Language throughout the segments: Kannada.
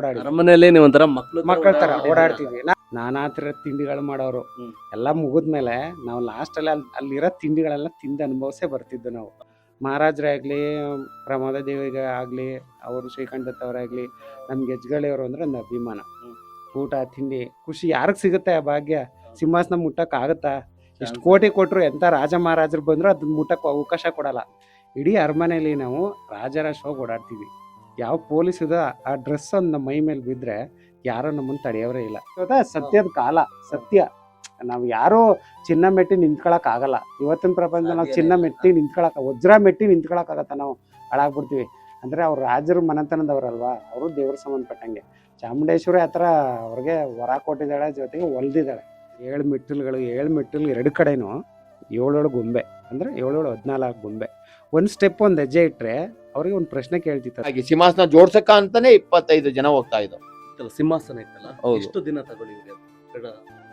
ಓಡಾಡಿ ಅರಮನೆಯಲ್ಲಿ ನೀವು ಒಂಥರ ಮಕ್ಳು ಮಕ್ಕಳ ತರ ಓಡಾಡ್ತೀವಿ ನಾ- ನಾನಾ ತರ ತಿಂಡಿಗಳು ಮಾಡೋರು. ಹ್ಮ್. ಎಲ್ಲ ಮುಗಿದ್ಮೇಲೆ ನಾವು ಲಾಸ್ಟ್ ಅಲ್ಲಿ ಅಲ್ಲಿ ಅಲ್ಲಿರೋ ತಿಂಡಿಗಳೆಲ್ಲ ತಿಂದು ಅನುಭವಿಸೇ ಬರ್ತಿದ್ದು ನಾವು. ಮಹಾರಾಜರೇ ಆಗ್ಲಿ ಪ್ರಮೋದ ದೇವಿಗೆ ಆಗ್ಲಿ ಅವರು ಶ್ರೀಕಂಠ ದತ್ತ ಅವರಾಗ್ಲಿ ನಮ್ಗೆ ಅಂದ್ರೆ ಒಂದು ಅಭಿಮಾನ. ಹ್ಮ್. ಊಟ ತಿಂಡಿ ಖುಷಿ ಯಾರಿಗೆ ಸಿಗುತ್ತೆ ಆ ಭಾಗ್ಯ? ಸಿಂಹಾಸನ ಮುಟ್ಟಕ್ ಆಗುತ್ತಾ? ಎಷ್ಟು ಕೋಟಿ ಕೊಟ್ಟರು ಎಂಥ ರಾಜ ಮಹಾರಾಜರು ಬಂದ್ರು ಅದನ್ನ ಮುಟ್ಟಕ್ಕೆ ಅವಕಾಶ ಕೊಡಲ್ಲ. ಇಡೀ ಅರಮನೆಯಲ್ಲಿ ನಾವು ರಾಜರ ಶೋಗೆ ಓಡಾಡ್ತೀವಿ ಯಾವ ಪೊಲೀಸ್ ಇದ ಆ ಡ್ರೆಸ್ ಅನ್ನ ಮೈ ಮೇಲೆ ಬಿದ್ರೆ ಯಾರೋ ನಮ್ಮನ್ನ ತಡೆಯೋರೇ ಇಲ್ಲ. ಇವಾಗ ಸತ್ಯದ ಕಾಲ ಸತ್ಯ. ನಾವು ಯಾರೋ ಚಿನ್ನ ಮೆಟ್ಟಿ ನಿಂತ್ಕೊಳಕ್ ಆಗಲ್ಲ. ಇವತ್ತಿನ ಪ್ರಪಂಚ ನಾವು ಚಿನ್ನ ಮೆಟ್ಟಿ ನಿಂತ್ಕೊಳಕ್ ವಜ್ರ ಮೆಟ್ಟಿ ನಿಂತ್ಕೊಳಕ್ ಆಗತ್ತ ನಾವು. ಹಾಳಾಗ್ಬಿಡ್ತೀವಿ. ಅಂದ್ರೆ ಅವ್ರು ರಾಜರು ಮನೆತನದವ್ರಲ್ವಾ? ಅವರು ದೇವ್ರ ಸಂಬಂಧಪಟ್ಟಂಗೆ. ಚಾಮುಂಡೇಶ್ವರಿ ಹತ್ರ ಅವ್ರಿಗೆ ವರ ಕೊಟ್ಟಿದ್ದಾಳೆ ಜೊತೆಗೆ ಹೊಲ್ದಿದ್ದಾಳೆ. ಏಳು ಮೆಟ್ಟಿಲುಗಳು ಏಳು ಮೆಟ್ಟಿಲು ಎರಡು ಕಡೆನೂ ಏಳೇಳು ಗೊಂಬೆ ಅಂದ್ರೆ ಏಳೇಳು ಹದಿನಾಲ್ಕು ಗೊಂಬೆ. ಒಂದು ಸ್ಟೆಪ್ ಒಂದು ಹೆಜ್ಜೆ ಇಟ್ರೆ ಅವ್ರಿಗೆ ಒಂದು ಪ್ರಶ್ನೆ ಕೇಳ್ತಿತ್ತು ಹಾಗೆ ಸಿಂಹಾಸನ ಜೋಡ್ಸಕ್ಕ ಅಂತಾನೆ ಇಪ್ಪತ್ತೈದು ಜನ ಹೋಗ್ತಾ ಇದ್ರು ಇತ್ತಲ್ಲ, ಸಿಂಹಾಸನ ಇತ್ತಲ್ಲ? ಹೌದು. ಎಷ್ಟು ದಿನ ತಗೊಂಡಿದ್ರಿ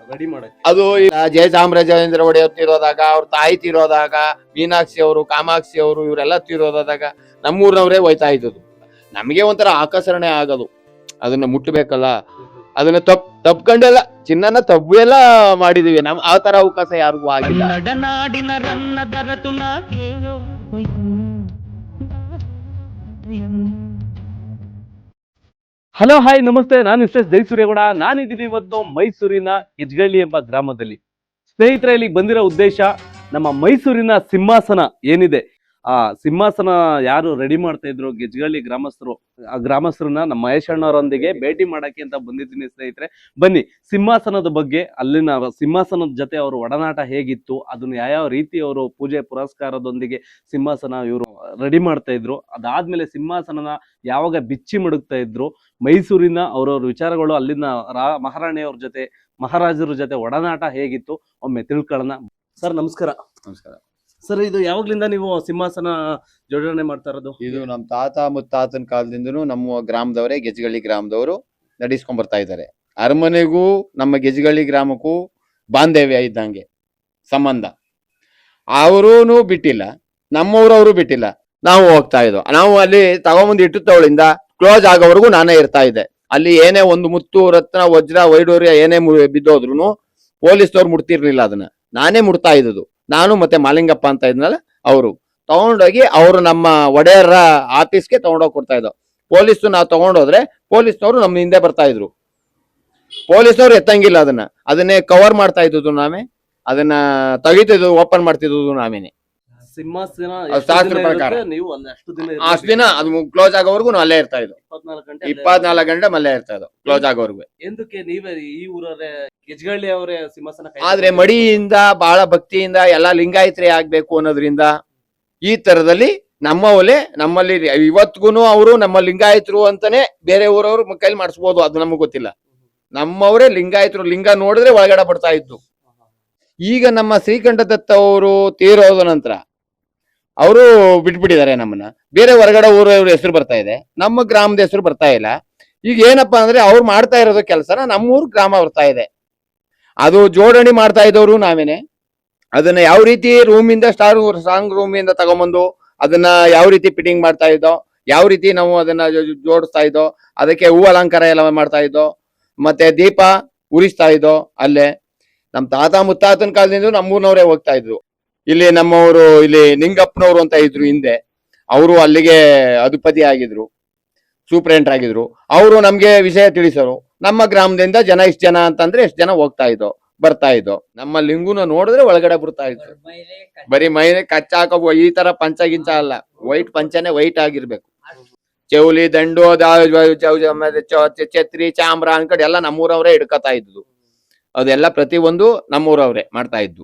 ರೆಡಿ ಮಾಡಕ್ಕೆ? ಅದು ಈ ಜಯಚಾಮರಾಜೇಂದ್ರ ಒಡೆಯರ್ ತೀರೋದಾಗ ಅವ್ರ ತಾಯಿ ತೀರೋದಾಗ ಮೀನಾಕ್ಷಿ ಅವರು ಕಾಮಾಕ್ಷಿ ಅವರು ಇವರೆಲ್ಲ ತೀರೋದಾಗ ನಮ್ಮೂರಿನವರೇ ಹೋಯ್ತಾ ಇದ್ದದು ನಮಗೆ ಒಂಥರ ಆಕರ್ಷಣೆ ಆಗೋದು. ಅದನ್ನ ಮುಟ್ಟಬೇಕಲ್ಲ ಅದನ್ನ ತಪ್ ತಪ್ಕೊಂಡೆಲ್ಲ. ಚಿನ್ನನ ತಬ್ಬು ಎಲ್ಲ ಮಾಡಿದೀವಿ. ನಮ್ ಆ ತರ ಅವಕಾಶ ಯಾರಿಗೂ ಆಗಿಲ್ಲ. ನಡನಾಡಿನ ರನ್ನ ದರತು ಹಲೋ ಹಾಯ್ ನಮಸ್ತೆ. ನಾನು ಮಿಸ್ಟರ್ ಜಯಸೂರ್ಯಗೌಡ. ನಾನಿದ್ದೀನಿ ಇವತ್ತು ಮೈಸೂರಿನ ಇಜ್ಗಳ್ಳಿ ಎಂಬ ಗ್ರಾಮದಲ್ಲಿ. ಸ್ನೇಹಿತರೆ ಇಲ್ಲಿಗೆ ಬಂದಿರೋ ಉದ್ದೇಶ ನಮ್ಮ ಮೈಸೂರಿನ ಸಿಂಹಾಸನ ಏನಿದೆ? ಆ ಸಿಂಹಾಸನ ಯಾರು ರೆಡಿ ಮಾಡ್ತಾ ಇದ್ರು ಗೆಜ್ಗಳ್ಳಿ ಗ್ರಾಮಸ್ಥರು ಆ ಗ್ರಾಮಸ್ಥರನ್ನ ನಮ್ಮ ಮಹೇಶ್ ಅಣ್ಣವರೊಂದಿಗೆ ಭೇಟಿ ಮಾಡಕ್ಕೆ ಅಂತ ಬಂದಿದ್ದೀನಿ ಸ್ನೇಹಿತರೆ. ಬನ್ನಿ ಸಿಂಹಾಸನದ ಬಗ್ಗೆ ಅಲ್ಲಿನ ಸಿಂಹಾಸನದ ಜೊತೆ ಅವರು ಒಡನಾಟ ಹೇಗಿತ್ತು ಅದನ್ನ ಯಾವ್ಯಾವ ರೀತಿ ಅವರು ಪೂಜೆ ಪುರಸ್ಕಾರದೊಂದಿಗೆ ಸಿಂಹಾಸನ ಇವರು ರೆಡಿ ಮಾಡ್ತಾ ಇದ್ರು ಅದಾದ್ಮೇಲೆ ಸಿಂಹಾಸನನ ಯಾವಾಗ ಬಿಚ್ಚಿ ಮಡಗ್ತಾ ಇದ್ರು ಮೈಸೂರಿನ ಅವ್ರವ್ರ ವಿಚಾರಗಳು ಅಲ್ಲಿನ ರಾ ಮಹಾರಾಣಿಯವ್ರ ಜೊತೆ ಮಹಾರಾಜರ ಜೊತೆ ಒಡನಾಟ ಹೇಗಿತ್ತು ಒಮ್ಮೆ ತಿಳ್ಕೊಳ್ಳೋಣ. ಸರ್ ನಮಸ್ಕಾರ. ನಮಸ್ಕಾರ. ಸರ್, ಇದು ಯಾವಾಗ್ಲಿಂದ ನೀವು ಸಿಂಹಾಸನ ಜೋಡಣೆ ಮಾಡ್ತಾ ಇರೋದು? ಇದು ನಮ್ಮ ತಾತ ಮುತ್ತಾತನ ಕಾಲದಿಂದನೂ ನಮ್ಮ ಗ್ರಾಮದವರೇ ಗೆಜ್ಗಳ್ಳಿ ಗ್ರಾಮದವರು ನಡೆಸ್ಕೊಂಡ್ ಬರ್ತಾ ಇದ್ದಾರೆ. ಅರಮನೆಗೂ, ನಮ್ಮ ಗೆಜ್ಗಳ್ಳಿ ಗ್ರಾಮಕ್ಕೂ ಬಾಂಧವ್ಯ ಇದ್ದಂಗೆ ಸಂಬಂಧ. ಅವರೂ ಬಿಟ್ಟಿಲ್ಲ, ನಮ್ಮೂರವರು ಬಿಟ್ಟಿಲ್ಲ. ನಾವು ಹೋಗ್ತಾ ಇದ್ವು. ನಾವು ಅಲ್ಲಿ ತಗೊಂಬಂದು ಇಟ್ಟುತ್ತವಳಿಂದ ಕ್ಲೋಸ್ ಆಗೋವರೆಗೂ ನಾನೇ ಇರ್ತಾ ಇದ್ದೆ. ಅಲ್ಲಿ ಏನೇ ಒಂದು ಮುತ್ತು ರತ್ನ, ವಜ್ರ, ವೈಡೂರ್ಯ ಏನೇ ಬಿದ್ದೋದ್ರು ಪೊಲೀಸ್ನವ್ರು ಮುಡ್ತಿರ್ಲಿಲ್ಲ ಅದನ್ನ. ನಾನೇ ಮುಡ್ತಾ ಇದ್ದದು ನಾನು ಮತ್ತೆ ಮಾಲಿಂಗಪ್ಪ ಅಂತ ಇದ್ನಲ್ಲ ಅವರು. ತಗೊಂಡೋಗಿ ಅವರು ನಮ್ಮ ಒಡೆಯರ ಆಫೀಸ್ಗೆ ತಗೊಂಡೋಗಿ ಕೊಡ್ತಾ ಇದ್ದೋ. ಪೊಲೀಸು ನಾವು ತಗೊಂಡೋದ್ರೆ ಪೊಲೀಸ್ನವರು ನಮ್ಮ ಹಿಂದೆ ಬರ್ತಾ ಇದ್ರು. ಪೊಲೀಸ್ನವ್ರು ಎತ್ತಂಗಿಲ್ಲ ಅದನ್ನ. ಅದನ್ನೇ ಕವರ್ ಮಾಡ್ತಾ ಇದ್ದು ನಾವೇ. ಅದನ್ನ ತೆಗಿತಿದ್ವು ಓಪನ್ ಮಾಡ್ತಿದ್ದು ನಾವೇನೆ. ಸಿಂಹಾಸನ ಎಷ್ಟು ಶಾಸ್ತ್ರ ದಿನ ಪ್ರಕಾರ. ಇರುತ್ತೆ, ನೀವು ಅಲ್ಲಿ ಅಷ್ಟು ದಿನ ಅಷ್ಟು ದಿನ ಅದು ಕ್ಲೋಸ್ ಆಗೋವರೆಗೂ ನಾವು ಅಲ್ಲೇ ಇರ್ತಾ ಇದ್ದು. ಇಪ್ಪತ್ನಾಲ್ಕು ಗಂಟೆ ಅಲ್ಲೇ ಇಪ್ಪತ್ನಾಲ್ಕು ಗಂಟೆ ಅಲ್ಲೇ ಇರ್ತಾ ಇದ್ದು. ಕ್ಲೋಸ್ ಆಗೋವರೆಗೂ. ಎಂದಕ್ಕೆ ನೀವೇ ಈ ಊರವರೇ ಗೆಜ್ಗಳ್ಳಿ ಅವರೇ ಸಿಂಹಾಸನ ಕೈ ಆದ್ರೆ ಮಡಿಯಿಂದ ಬಹಳ ಭಕ್ತಿಯಿಂದ ಎಲ್ಲಾ ಲಿಂಗಾಯತ್ರಿ ಆಗ್ಬೇಕು ಅನ್ನೋದ್ರಿಂದ ಈ ತರದಲ್ಲಿ ನಮ್ಮ ಒಲೆ ನಮ್ಮಲ್ಲಿ ಇವತ್ಗೂನು ಅವರು ನಮ್ಮ ಲಿಂಗಾಯತರು ಅಂತಾನೆ ಬೇರೆ ಊರವ್ರು ಕೈಲಿ ಮಾಡಿಸ್ಬೋದು ಅದು ನಮಗೆ ಗೊತ್ತಿಲ್ಲ. ನಮ್ಮವರೇ ಲಿಂಗಾಯತರು ಲಿಂಗ ನೋಡಿದ್ರೆ ಒಳಗಡೆ ಬರ್ತಾ ಇತ್ತು ಈಗ ನಮ್ಮ ಶ್ರೀಕಂಠದತ್ತ ಅವರು ತೀರೋದ ನಂತರ ಅವರು ಬಿಟ್ಬಿಟ್ಟಿದ್ದಾರೆ ನಮ್ಮನ್ನ. ಬೇರೆ ಹೊರಗಡೆ ಊರವ್ರ ಹೆಸರು ಬರ್ತಾ ಇದೆ. ನಮ್ಮ ಗ್ರಾಮದ ಹೆಸರು ಬರ್ತಾ ಇಲ್ಲ. ಈಗ ಏನಪ್ಪಾ ಅಂದ್ರೆ ಅವ್ರು ಮಾಡ್ತಾ ಇರೋದು ಕೆಲಸನ ನಮ್ಮೂರ್ ಗ್ರಾಮ ಬರ್ತಾ ಇದೆ. ಅದು ಜೋಡಣೆ ಮಾಡ್ತಾ ಇದ್ದವರು ನಾವೇನೆ. ಅದನ್ನ ಯಾವ ರೀತಿ ರೂಮಿಂದ ಸ್ಟಾರ್ ಸ್ಟ್ರಾಂಗ್ ರೂಮಿಂದ ತಗೊಂಬಂದು ಅದನ್ನ ಯಾವ ರೀತಿ ಫಿಟ್ಟಿಂಗ್ ಮಾಡ್ತಾ ಇದ್ದೋ, ಯಾವ ರೀತಿ ನಾವು ಅದನ್ನ ಜೋಡಿಸ್ತಾ ಇದ್ದೋ, ಅದಕ್ಕೆ ಹೂ ಅಲಂಕಾರ ಎಲ್ಲ ಮಾಡ್ತಾ ಇದ್ದೋ, ಮತ್ತೆ ದೀಪ ಉರಿಸ್ತಾ ಇದ್ದೋ ಅಲ್ಲೇ. ನಮ್ ತಾತ ಮುತ್ತಾತನ ಕಾಲದಿಂದ ನಮ್ಮೂರ್ನವರೇ ಹೋಗ್ತಾ ಇದ್ರು. ಇಲ್ಲಿ ನಮ್ಮವರು, ಇಲ್ಲಿ ನಿಂಗಪ್ಪನವರು ಅಂತ ಇದ್ರು ಹಿಂದೆ, ಅವರು ಅಲ್ಲಿಗೆ ಅಧಿಪತಿ ಆಗಿದ್ರು, ಸೂಪ್ರೆಂಟ್ ಆಗಿದ್ರು. ಅವರು ನಮ್ಗೆ ವಿಷಯ ತಿಳಿಸೋರು. ನಮ್ಮ ಗ್ರಾಮದಿಂದ ಜನ ಇಷ್ಟು ಜನ ಅಂತಂದ್ರೆ ಎಷ್ಟು ಜನ ಹೋಗ್ತಾ ಇದ್ದೋ, ಬರ್ತಾ ಇದ್ದೋ. ನಮ್ಮ ಲಿಂಗುನ ನೋಡಿದ್ರೆ ಒಳಗಡೆ ಬರ್ತಾ ಇತ್ತು. ಬರೀ ಮೈ ಕಚ್ಚಾಕ ಈ ತರ ಪಂಚ ಗಿಂಚ ಅಲ್ಲ. ವೈಟ್ ಪಂಚನೆ ವೈಟ್ ಆಗಿರ್ಬೇಕು. ಚೌಲಿ, ದಂಡು ಛತ್ರಿ, ಚಾಮ್ರ ಅನ್ಕಡೆ ಎಲ್ಲ ನಮ್ಮೂರವ್ರೆ ಹಿಡ್ಕತಾ ಇದ್ದು ಅದೆಲ್ಲ ಪ್ರತಿ ಒಂದು ನಮ್ಮೂರವ್ರೆ ಮಾಡ್ತಾ ಇದ್ದು.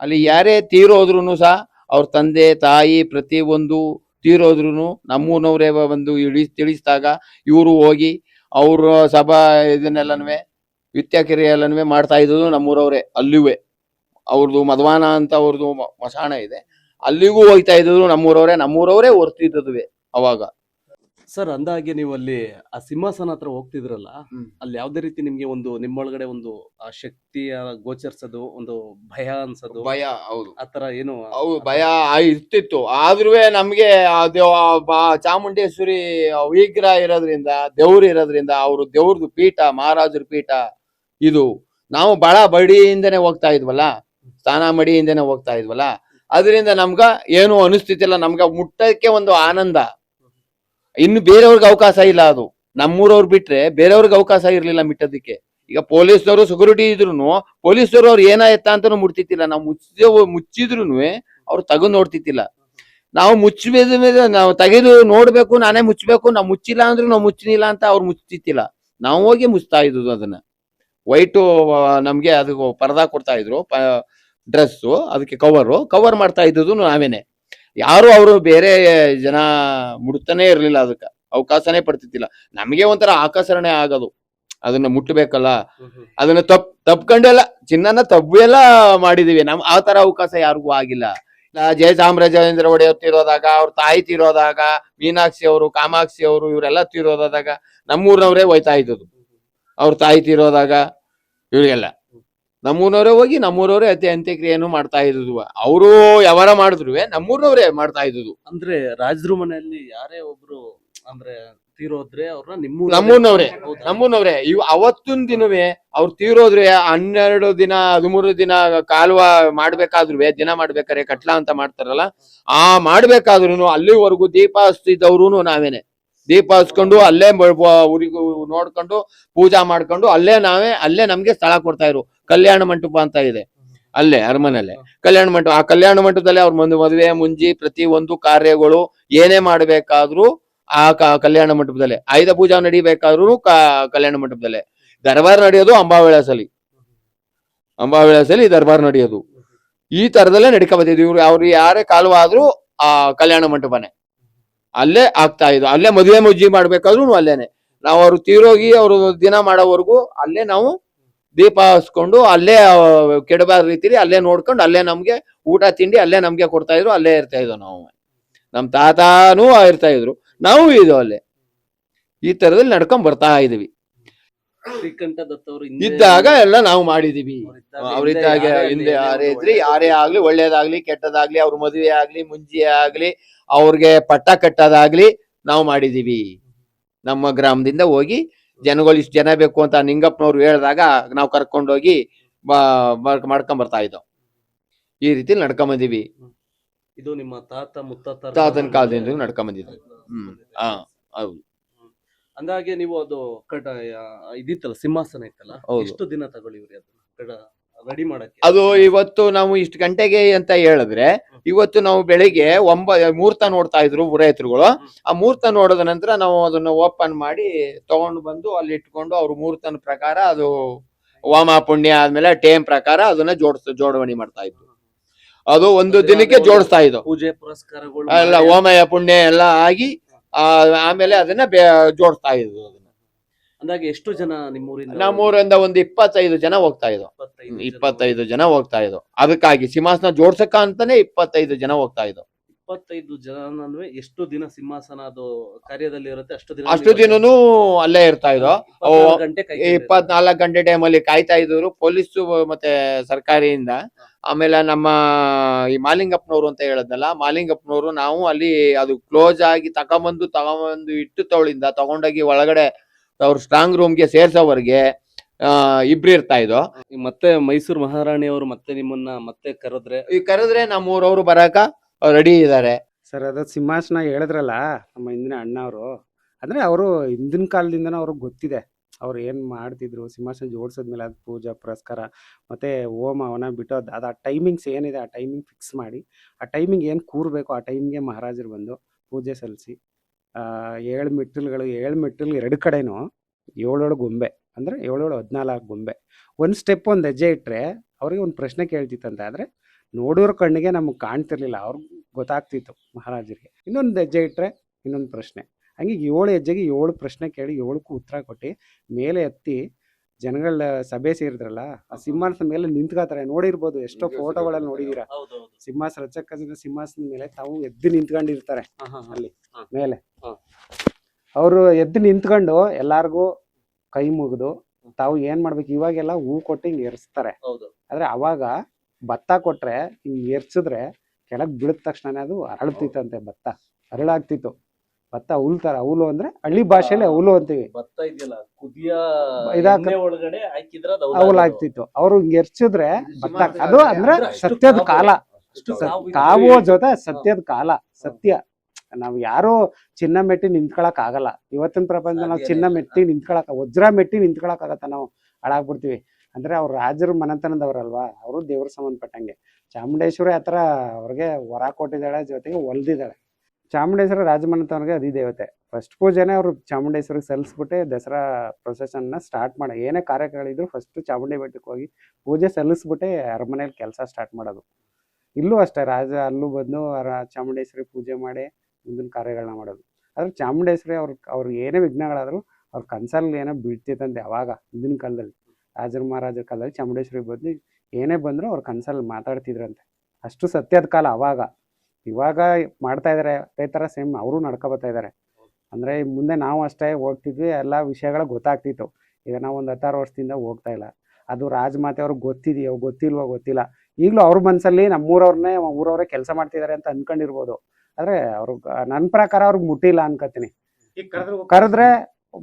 ಅಲ್ಲಿ ಯಾರೇ ತೀರೋದ್ರು ಸಹ ಅವ್ರ ತಂದೆ, ತಾಯಿ ಪ್ರತಿ ಒಂದು ನಮ್ಮೂನವರೇ ಒಂದು ಇಳಿ, ತಿಳಿಸಿದಾಗ ಇವರು ಹೋಗಿ ಅವ್ರ ಸಭಾ ಇದನ್ನೆಲ್ಲನೂ ವಿತ್ಯಾಕಿರಿ ಎಲ್ಲನೂ ಮಾಡ್ತಾ ಇದ್ದು ನಮ್ಮೂರವ್ರೆ, ಅಲ್ಲಿವೆ. ಅವ್ರದ್ದು ಮದ್ವಾನ ಅಂತ ಅವ್ರದ್ದು ಮಸಾಣ ಇದೆ. ಅಲ್ಲಿಗೂ ಹೋಗ್ತಾ ಇದ್ರು ನಮ್ಮೂರವರೇ ನಮ್ಮೂರವರೇ ಹೊರ್ತಿದ್ದದುವೆ ಅವಾಗ. ಸರ್ ಅಂದಾಗೆ ನೀವು ಅಲ್ಲಿ ಆ ಸಿಂಹಾಸನ ಹತ್ರ ಹೋಗ್ತಿದ್ರಲ್ಲ ಹ್ಮ್. ಅಲ್ಲಿ ಯಾವ್ದೇ ರೀತಿ ನಿಮ್ಗೆ ಒಂದು ನಿಮ್ಮೊಳಗಡೆ ಒಂದು ಆ ಶಕ್ತಿಯ ಗೋಚರಿಸೋದು ಒಂದು ಭಯ ಅನ್ಸೋದು ಭಯ ಹೌದು. ಆತರ ಏನು ಅವು ಭಯ ಇರ್ತಿತ್ತು. ಆದ್ರೂ ನಮ್ಗೆ ಆ ಬಾ- ಚಾಮುಂಡೇಶ್ವರಿ ವಿಗ್ರಹ ಇರೋದ್ರಿಂದ ದೇವ್ರು ಇರೋದ್ರಿಂದ ಅವರು ದೇವ್ರದ್ದು ಪೀಠ ಮಹಾರಾಜರ ಪೀಠ ಇದು. ನಾವು ಬಹಳ ಬಡಿಯಿಂದನೇ ಹೋಗ್ತಾ ಇದ್ವಲ್ಲ ಸ್ನಾನ ಮಡಿಯಿಂದನೇ ಹೋಗ್ತಾ ಇದ್ವಲ್ಲ ಅದರಿಂದ ನಮ್ಗ ಏನು ಅನಿಸ್ತಿತ್ತಿಲ್ಲ ನಮ್ಗ ಮುಟ್ಟಕ್ಕೆ ಒಂದು ಆನಂದ. ಇನ್ನು ಬೇರೆಯವ್ರಿಗೆ ಅವಕಾಶ ಇಲ್ಲ ಅದು. ನಮ್ಮೂರವ್ರು ಬಿಟ್ರೆ ಬೇರೆಯವ್ರಿಗೆ ಅವಕಾಶ ಇರಲಿಲ್ಲ ಮಿಟ್ಟದಕ್ಕೆ. ಈಗ ಪೊಲೀಸ್ನವರು ಸೆಕ್ಯೂರಿಟಿ ಇದ್ರು ಪೊಲೀಸ್ನವರು ಅವ್ರು ಏನಾಯ್ತಾ ಅಂತಾನು ಮುಟ್ತಿತ್ತಿಲ್ಲ. ನಾವು ಮುಚ್ಚ ಮುಚ್ಚಿದ್ರು ಅವ್ರು ತಗೊಂಡ್ ನೋಡ್ತಿತ್ತಿಲ್ಲ. ನಾವು ಮುಚ್ಚಬೇದ ಮೇಲೆ ನಾವು ತೆಗೆದು ನೋಡ್ಬೇಕು, ನಾನೇ ಮುಚ್ಚಬೇಕು ನಾವು ಮುಚ್ಚಿಲ್ಲ ಅಂದ್ರೂ ನಾವು ಮುಚ್ಚಲಿಲ್ಲ ಅಂತ ಅವ್ರು ಮುಚ್ಚಿತ್ತಿಲ್ಲ ನಾವು ಹೋಗಿ ಮುಚ್ತಾ ಇದ್ದು ಅದನ್ನ. ವೈಟು ನಮ್ಗೆ ಅದು ಪರದಾ ಕೊಡ್ತಾ ಇದ್ರು ಡ್ರೆಸ್ಸು, ಅದಕ್ಕೆ ಕವರು ಕವರ್ ಮಾಡ್ತಾ ಇದ್ದುದು ನಾವೇನೆ. ಯಾರು ಅವರು ಬೇರೆ ಜನ ಮುಡ್ತಾನೆ ಇರ್ಲಿಲ್ಲ ಅದಕ್ಕೆ. ಅವಕಾಶನೇ ಪಡ್ತಿತ್ತಿಲ್ಲ ನಮಗೆ ಒಂಥರ ಆಕರ್ಷಣೆ ಆಗೋದು. ಅದನ್ನ ಮುಟ್ಟಬೇಕಲ್ಲ ಅದನ್ನ ತಪ್ ತಪ್ಕೊಂಡೆಲ್ಲ ಚಿನ್ನನ ತಪ್ಪೆಲ್ಲ ಮಾಡಿದೀವಿ. ನಮ್ ಆ ತರ ಅವಕಾಶ ಯಾರಿಗೂ ಆಗಿಲ್ಲ. ಇಲ್ಲ, ಜಯಚಾಮರಾಜೇಂದ್ರ ಒಡೆಯರ್ ತೀರೋದಾಗ ಅವ್ರ ತಾಯಿ ತೀರೋದಾಗ ಮೀನಾಕ್ಷಿ ಅವರು ಕಾಮಾಕ್ಷಿ ಅವರು ಇವರೆಲ್ಲ ತೀರೋದಾಗ ನಮ್ಮೂರ್ನವರೇ ಹೋಯ್ತಾ ಇದ್ದದ್ದು. ಅವ್ರ ತಾಯಿ ತೀರೋದಾಗ ಇವರಿಗೆಲ್ಲ. ನಮ್ಮೂರ್ನವರೇ ಹೋಗಿ ನಮ್ಮೂರವರೇ ಅತಿ ಅಂತ್ಯಕ್ರಿಯೆಯನ್ನು ಮಾಡ್ತಾ ಇದ್ದುದು. ಅವರು ಯಾವಾರ ಮಾಡಿದ್ರು ನಮ್ಮೂರವರೇ ಮಾಡ್ತಾ ಇದ್ದುದು. ಅಂದ್ರೆ ರಾಜರ ಮನೆಯಲ್ಲಿ ಯಾರೇ ಒಬ್ರು ಅಂದ್ರೆ ತೀರೋದ್ರೆ ಅವ್ರನ್ನ ನಿಮ್ಮ ನಮ್ಮೂರ್ನವ್ರೆ. ನಮ್ಮೂರ್ನವ್ರೆ. ಇವ್ ಅವತ್ತಿನ ದಿನವೇ ಅವ್ರು ತೀರೋದ್ರೆ ಹನ್ನೆರಡು ದಿನ ಹದಿಮೂರು ದಿನ ಕಾಲುವ ಮಾಡ್ಬೇಕಾದ್ರು ದಿನ ಮಾಡ್ಬೇಕಾದ್ರೆ ಕಟ್ಲ ಅಂತ ಮಾಡ್ತಾರಲ್ಲ ಆ ಮಾಡ್ಬೇಕಾದ್ರು ಅಲ್ಲಿವರೆಗೂ ದೀಪ ಹಚ್ತಿದ್ದವ್ರು ನಾವೇನೆ. ದೀಪ ಹಚ್ಕೊಂಡು ಅಲ್ಲೇ ಊರಿಗೂ ನೋಡ್ಕೊಂಡು ಪೂಜಾ ಮಾಡ್ಕೊಂಡು ಅಲ್ಲೇ ನಾವೇ ಅಲ್ಲೇ ನಮ್ಗೆ ಸ್ಥಳ ಕೊಡ್ತಾ ಇರು ಕಲ್ಯಾಣ ಮಂಟಪ ಅಂತ ಇದೆ. ಅಲ್ಲೇ, ಅರಮನೆಯಲ್ಲೇ. ಕಲ್ಯಾಣ ಮಂಟಪ, ಆ ಕಲ್ಯಾಣ ಮಂಟಪದಲ್ಲಿ ಅವ್ರ ಮುಂದೆ ಮದುವೆ ಮುಂಜಿ ಪ್ರತಿ ಒಂದು ಕಾರ್ಯಗಳು ಏನೇ ಮಾಡಬೇಕಾದ್ರೂ ಆ ಕಲ್ಯಾಣ ಮಂಟಪದಲ್ಲೇ. ಆಯುಧ ಪೂಜಾ ನಡಿಬೇಕಾದ್ರೂ ಕಲ್ಯಾಣ ಮಂಟಪದಲ್ಲೇ. ದರ್ಬಾರ್ ನಡೆಯೋದು ಅಂಬಾವಿಳಾಸಲಿ ಅಂಬಾವಿಳಾಸಲಿ ದರ್ಬಾರ್ ನಡೆಯೋದು. ಈ ತರದಲ್ಲೇ ನಡಿಕೊಂಡ್ ಬಂದಿದ್ವಿ ಇವ್ರು ಅವ್ರು ಯಾರೇ ಕಾಲವಾದ್ರೂ ಆ ಕಲ್ಯಾಣ ಮಂಟಪನೇ. ಅಲ್ಲೇ ಆಗ್ತಾ ಇದ್ದು ಅಲ್ಲೇ ಮದುವೆ ಮುಜ್ಜಿ ಮಾಡ್ಬೇಕಾದ್ರೂ ಅಲ್ಲೇನೆ. ನಾವು ಅವ್ರು ತೀರೋಗಿ ಅವರು ದಿನ ಮಾಡೋವರೆಗೂ ಅಲ್ಲೇ ನಾವು ದೀಪ ಹಸ್ಕೊಂಡು ಅಲ್ಲೇ ಕೆಡಬಾರ ರೀತಿಲಿ ಅಲ್ಲೇ ನೋಡ್ಕೊಂಡು ಅಲ್ಲೇ ನಮ್ಗೆ ಊಟ ತಿಂಡಿ ಅಲ್ಲೇ ನಮ್ಗೆ ಕೊಡ್ತಾ ಇದ್ರು ಅಲ್ಲೇ ಇರ್ತಾ ಇದ್ವು ನಾವು. ನಮ್ ತಾತಾನೂ ಇರ್ತಾ ಇದ್ರು. ನಾವು ಇದು ಅಲ್ಲೇ ಈ ತರದಲ್ಲಿ ನಡ್ಕೊಂಡ್ ಬರ್ತಾ ಇದೀವಿ ಇದ್ದಾಗ ಎಲ್ಲ ನಾವು ಮಾಡಿದೀವಿ ಅವ್ರಿದ್ದಾಗ ಹಿಂದೆ ಯಾರೇ ಇದ್ರಿ ಯಾರೇ ಆಗ್ಲಿ ಒಳ್ಳೇದಾಗ್ಲಿ ಕೆಟ್ಟದಾಗ್ಲಿ ಅವ್ರ ಮದುವೆ ಆಗ್ಲಿ ಮುಂಜಿ ಆಗ್ಲಿ ಅವ್ರಿಗೆ ಪಟ್ಟ ಕಟ್ಟೋದಾಗ್ಲಿ ನಾವು ಮಾಡಿದೀವಿ ನಮ್ಮ ಗ್ರಾಮದಿಂದ ಹೋಗಿ ಜನಗಳು ಇಷ್ಟು ಜನ ಬೇಕು ಅಂತ ನಿಂಗಪ್ಪನವ್ರು ಹೇಳಿದಾಗ ನಾವು ಕರ್ಕೊಂಡೋಗಿ ಮಾಡ್ಕೊಂಡ್ ಬರ್ತಾ ಇದ್ದೋ. ಈ ರೀತಿ ನಡ್ಕೊಂಡ್ ಬಂದೀವಿ. ಇದು ನಿಮ್ಮ ತಾತ ಮುತ್ತಾತ ತಾತನ ಕಾಲದಿಂದ ನಡ್ಕೊಂಡ್ ಬಂದಿದ್ವಿ. ಹ್ಮ್. ಹಾ ಹೌದು. ಹಂಗಾಗಿ ನೀವು ಅದು ಕಡ ಇದಿತ್ತಲ್ಲ ಸಿಂಹಾಸನ ಇತ್ತಲ್ಲ. ಎಷ್ಟು ದಿನ ತಗೊಳ್ಳಿವ್ರಿ ಅದನ್ನ ಕಡ ರೆಡಿ ಮಾಡಕ್ಕೆ. ಅದು ಇವತ್ತು ನಾವು ಇಷ್ಟು ಗಂಟೆಗೆ ಅಂತ ಹೇಳಿದ್ರೆ ಇವತ್ತು ನಾವು ಬೆಳಿಗ್ಗೆ ಒಂಬ ಮುಹೂರ್ತ ನೋಡ್ತಾ ಇದ್ರು ಪುರೋಹಿತರುಗಳು. ಆ ಮೂರ್ತ ನೋಡಿದ ನಂತರ ನಾವು ಅದನ್ನ ಓಪನ್ ಮಾಡಿ ತಗೊಂಡು ಬಂದು ಅಲ್ಲಿ ಇಟ್ಕೊಂಡು ಅವ್ರ ಮೂರ್ತನ ಪ್ರಕಾರ ಅದು ವಾಮ ಪುಣ್ಯ ಆದ್ಮೇಲೆ ಟೇಮ್ ಪ್ರಕಾರ ಅದನ್ನ ಜೋಡಿಸ್ ಜೋಡಣೆ ಮಾಡ್ತಾ ಇದ್ರು. ಅದು ಒಂದು ದಿನಕ್ಕೆ ಜೋಡಿಸ್ತಾ ಇದ್ದು. ಪೂಜೆ ಪುರಸ್ಕಾರಗಳು ಎಲ್ಲ ಓಮಯ ಹೋಮಯ ಪುಣ್ಯ ಎಲ್ಲ ಆಗಿ ಆಮೇಲೆ ಅದನ್ನ ಜೋಡಿಸ್ತಾ ಇದ್ರು ಅಂದಾಗೆ ಎಷ್ಟು ಜನ ನಿಮ್ಮೂರಿಂದ ನಮ್ಮೂರಿಂದ ಒಂದು ಇಪ್ಪತ್ತೈದು ಜನ ಹೋಗ್ತಾ ಇದ್ರು. ಇಪ್ಪತ್ತೈದು ಜನ ಇಪ್ಪತ್ತೈದು ಜನ ಹೋಗ್ತಾ ಇದ್ರು. ಅದಕ್ಕಾಗಿ ಸಿಂಹಾಸನ ಜೋಡ್ಸಕ್ಕ ಅಂತಾನೆ ಇಪ್ಪತ್ತೈದು ಜನ ಹೋಗ್ತಾ ಇದ್ರು. ಇಪ್ಪತ್ತೈದು ಜನ ಎಷ್ಟು ದಿನ ಸಿಂಹಾಸನ ಅದು ಕಾರ್ಯದಲ್ಲಿ ಇರುತ್ತೆ? ಅಷ್ಟು ದಿನ ಅಷ್ಟು ದಿನನು ಅಲ್ಲೇ ಇರ್ತಾ ಇದ್ರು. ಇಪ್ಪತ್ನಾಲ್ಕು ಗಂಟೆ ಟೈಮ್ ಇಪ್ಪತ್ನಾಲ್ಕು ಗಂಟೆ ಟೈಮಲ್ಲಿ ಕಾಯ್ತಾ ಇದ್ರು. ಪೊಲೀಸು ಮತ್ತೆ ಸರ್ಕಾರಿಯಿಂದ. ಆಮೇಲೆ ನಮ್ಮ ಈ ಮಾಲಿಂಗಪ್ಪನವರು ಅಂತ ಹೇಳದ್ನಲ್ಲ ಮಾಲಿಂಗಪ್ಪನವರು ನಾವು ಅಲ್ಲಿ ಅದು ಕ್ಲೋಸ್ ಆಗಿ ತಗೊಂಬಂದು ತಗೊಂಬಂದು ಇಟ್ಟು ತವಳಿಂದ ತಗೊಂಡೋಗಿ ಒಳಗಡೆ ಅವ್ರ ಸ್ಟ್ರಾಂಗ್ ರೂಮ್ಗೆ ಸೇರ್ಸೋವರೆಗೆ ಆ ಇಬ್ರು ಇರ್ತಾ ಇದ್ದೋ ಮತ್ತೆ ಮೈಸೂರು ಮಹಾರಾಣಿ ಅವರು ಮತ್ತೆ ನಿಮ್ಮನ್ನ ಮತ್ತೆ ಕರೆದ್ರೆ? ಈ ಕರೆದ್ರೆ ನಮ್ಮ ಊರವ್ರು ಬರಾಕ ರೆಡಿ ಇದಾರೆ. ಸರ್ ಅದು ಸಿಂಹಾಸನ ಹೇಳಿದ್ರಲ್ಲ ನಮ್ಮ ಹಿಂದಿನ ಅಣ್ಣವರು ಅಂದ್ರೆ ಅವರು ಹಿಂದಿನ ಕಾಲದಿಂದನೂ ಅವ್ರಿಗೆ ಗೊತ್ತಿದೆ. ಅವ್ರು ಏನು ಮಾಡ್ತಿದ್ರು ಸಿಂಹಾಸನ ಜೋಡಿಸಿದ್ಮೇಲೆ ಅದು ಪೂಜಾ ಪುರಸ್ಕಾರ ಮತ್ತೆ ಹೋಮ ಅವನ ಬಿಟ್ಟು ಅದು ಅದು ಆ ಟೈಮಿಂಗ್ಸ್ ಏನಿದೆ ಆ ಟೈಮಿಂಗ್ ಫಿಕ್ಸ್ ಮಾಡಿ ಆ ಟೈಮಿಂಗ್ ಏನು ಕೂರ್ಬೇಕು ಆ ಟೈಮ್ಗೆ ಮಹಾರಾಜರು ಬಂದು ಪೂಜೆ ಸಲ್ಲಿಸಿ. ಏಳು ಮೆಟ್ಟಿಲುಗಳು, ಏಳು ಮೆಟ್ಟಿಲು ಎರಡು ಕಡೆನೂ ಏಳೇಳು ಗೊಂಬೆ, ಅಂದರೆ ಏಳೇಳು ಹದಿನಾಲ್ಕು ಗೊಂಬೆ. ಒಂದು ಸ್ಟೆಪ್ ಒಂದು ಹೆಜ್ಜೆ ಇಟ್ಟರೆ ಅವ್ರಿಗೆ ಒಂದು ಪ್ರಶ್ನೆ ಕೇಳ್ತಿತ್ತಂತೆ, ಆದರೆ ನೋಡೋರ ಕಣ್ಣಿಗೆ ನಮಗೆ ಕಾಣ್ತಿರ್ಲಿಲ್ಲ ಅವ್ರಿಗೆ ಗೊತ್ತಾಗ್ತಿತ್ತು ಮಹಾರಾಜರಿಗೆ. ಇನ್ನೊಂದು ಹೆಜ್ಜೆ ಇಟ್ಟರೆ ಇನ್ನೊಂದು ಪ್ರಶ್ನೆ. ಹಂಗೆ ಏಳು ಹೆಜ್ಜೆಗೆ ಏಳು ಪ್ರಶ್ನೆ ಕೇಳಿ ಏಳಕ್ಕೂ ಉತ್ತರ ಕೊಟ್ಟು ಮೇಲೆ ಹತ್ತಿ ಜನಗಳ ಸಭೆ ಸೇರಿದ್ರಲ್ಲ ಆ ಸಿಂಹಾಸನ ಮೇಲೆ ನಿಂತ್ಕೊತಾರೆ ನೋಡಿರ್ಬೋದು ಎಷ್ಟೋ ಫೋಟೋಗಳಲ್ಲಿ ನೋಡಿದೀರ. ಸಿಂಹಾಸನ ರಚಕ ಸಿಂಹಾಸನ ಮೇಲೆ ತಾವು ಎದ್ದು ನಿಂತ್ಕೊಂಡಿರ್ತಾರೆ ಅಲ್ಲಿ ಮೇಲೆ. ಅವರು ಎದ್ದು ನಿಂತ್ಕೊಂಡು ಎಲ್ಲಾರ್ಗೂ ಕೈ ಮುಗಿದು ತಾವು ಏನ್ ಮಾಡ್ಬೇಕು? ಇವಾಗೆಲ್ಲ ಹೂ ಕೊಟ್ಟು ಹಿಂಗ್ ಎರ್ಸ್ತಾರೆ. ಆದ್ರೆ ಅವಾಗ ಭತ್ತ ಕೊಟ್ರೆ ಹಿಂಗ್ ಎರ್ಸಿದ್ರೆ ಕೆಳಗ್ ಬೀಳಿದ ತಕ್ಷಣನೇ ಅದು ಅರಳ್ತಿತ್ತಂತೆ ಭತ್ತ. ಅರಳಾಗ್ತಿತ್ತು. ಭತ್ತ ಹುಲ್ ಅವಲು ಹುಲು ಅಂದ್ರೆ ಹಳ್ಳಿ ಭಾಷೆಯಲ್ಲಿ ಅವಲು ಅಂತೀವಿ. ಭತ್ತ ಇದೆಯಲ್ಲ ಕುದಿಯ ಇದಾಕ- ಎಣ್ಣೆ ಒಳಗಡೆ ಹಾಕಿದ್ರೆ ಅದು ಅವಲ್ ಆಗ್ತಿತ್ತು. ಅವ್ರು ಹಿಂಗ್ ಎರ್ಚಿದ್ರೆ ಭತ್ತ ಅದು ಅಂದ್ರೆ ಅಷ್ಟು ಸತ್ಯದ ಕಾವು. ಕಾಲ. ಅಷ್ಟು ಕಾವು. ಕಾವು ಜೊತೆ ಸತ್ಯದ ಕಾಲ ಸತ್ಯ. ನಾವ್ ಯಾರು ಚಿನ್ನ ಮೆಟ್ಟಿ ನಿಂತ್ಕೊಳಕ್ ಆಗಲ್ಲ. ಇವತ್ತಿನ ಪ್ರಪಂಚ ನಾವು ಚಿನ್ನ ಇಲ್ಲ. ಮೆಟ್ಟಿ ನಿಂತ್ಕೊಳಕ್ ವಜ್ರ ಮೆಟ್ಟಿ ನಿಂತ್ಕೊಳಕ್ ಆಗತ್ತ ನಾವು. ಹಾಳಾಗ್ಬಿಡ್ತೀವಿ. ಅಂದ್ರೆ ಅವ್ರ ರಾಜರು ಮನೆತನದವ್ರಲ್ವಾ? ಅವರು ದೇವ್ರ ಸಂಬಂಧಪಟ್ಟಂಗೆ. ಚಾಮುಂಡೇಶ್ವರಿ ಆತರ ಅವ್ರಿಗೆ ವರ ಕೊಟ್ಟಿದ್ದಾಳೆ ಜೊತೆಗೆ ಒಲ್ದಿದ್ದಾಳೆ ಚಾಮುಂಡೇಶ್ವರಿ ಅದಿ ದೇವತೆ. ಫಸ್ಟ್ ಪೂಜೆನೆ ಅವ್ರು ಚಾಮುಂಡೇಶ್ವರಿಗೆ ಸಲ್ಲಿಸ್ಬಿಟ್ಟೆ, ದಸರಾ ಪ್ರೊಸೆಷನ್ನ ಸ್ಟಾರ್ಟ್ ಮಾಡ, ಏನೇ ಕಾರ್ಯಗಳಿದ್ರು ಫಸ್ಟ್ ಚಾಮುಂಡಿ ಬೆಟ್ಟಕ್ಕೆ ಹೋಗಿ ಪೂಜೆ ಸಲ್ಲಿಸ್ಬಿಟ್ಟೆ ಅರಮನೆಯಲ್ಲಿ ಕೆಲಸ ಸ್ಟಾರ್ಟ್ ಮಾಡೋದು. ಇಲ್ಲೂ ಅಷ್ಟೇ, ರಾಜ ಅಲ್ಲೂ ಬಂದು ಚಾಮುಂಡೇಶ್ವರಿ ಪೂಜೆ ಮಾಡಿ ಮುಂದಿನ ಕಾರ್ಯಗಳನ್ನ ಮಾಡೋದು. ಆದ್ರೆ ಚಾಮುಂಡೇಶ್ವರಿ ಅವ್ರ ಅವ್ರಿಗೆ ಏನೇ ವಿಘ್ನಗಳಾದ್ರು ಅವ್ರ ಕನ್ಸಲ್ಲಿ ಏನೋ ಬೀಳ್ತಿತ್ತಂತೆ ಅವಾಗ, ಹಿಂದಿನ ಕಾಲದಲ್ಲಿ. ರಾಜರ ಮಹಾರಾಜರ ಕಾಲದಲ್ಲಿ ಚಾಮುಂಡೇಶ್ವರಿ ಬಂದು ಏನೇ ಬಂದ್ರು ಅವ್ರ ಕನ್ಸಲ್ಲಿ ಮಾತಾಡ್ತಿದ್ರಂತೆ. ಅಷ್ಟು ಸತ್ಯದ ಕಾಲ ಅವಾಗ. ಇವಾಗ ಮಾಡ್ತಾ ಇದಾರೆ ಅದೇ ಥರ ಸೇಮ್ ಅವರು ನಡ್ಕೊ ಬರ್ತಾ ಇದಾರೆ. ಅಂದ್ರೆ ಮುಂದೆ ನಾವು ಅಷ್ಟೇ ಹೋಗ್ತಿದ್ವಿ ಎಲ್ಲ ವಿಷಯಗಳು ಗೊತ್ತಾಗ್ತಿತ್ತು. ಈಗ ನಾವು ಒಂದು ಹತ್ತಾರು ವರ್ಷದಿಂದ ಹೋಗ್ತಾ ಇಲ್ಲ. ಅದು ರಾಜಮಾತೆ ಅವ್ರಿಗೆ ಗೊತ್ತಿದೆಯೋ ಗೊತ್ತಿಲ್ವೋ ಗೊತ್ತಿಲ್ಲ. ಈಗಲೂ ಅವ್ರ ಮನಸ್ಸಲ್ಲಿ ನಮ್ಮೂರವ್ರನ್ನೇ ಊರವರೇ ಕೆಲಸ ಮಾಡ್ತಿದ್ದಾರೆ ಅಂತ ಅನ್ಕೊಂಡಿರ್ಬೋದು. ಆದ್ರೆ ಅವ್ರಿಗೆ ನನ್ನ ಪ್ರಕಾರ ಅವ್ರಿಗೆ ಮುಟ್ಟಿಲ್ಲ ಅನ್ಕೋತೀನಿ ಕರೆದ್ರೆ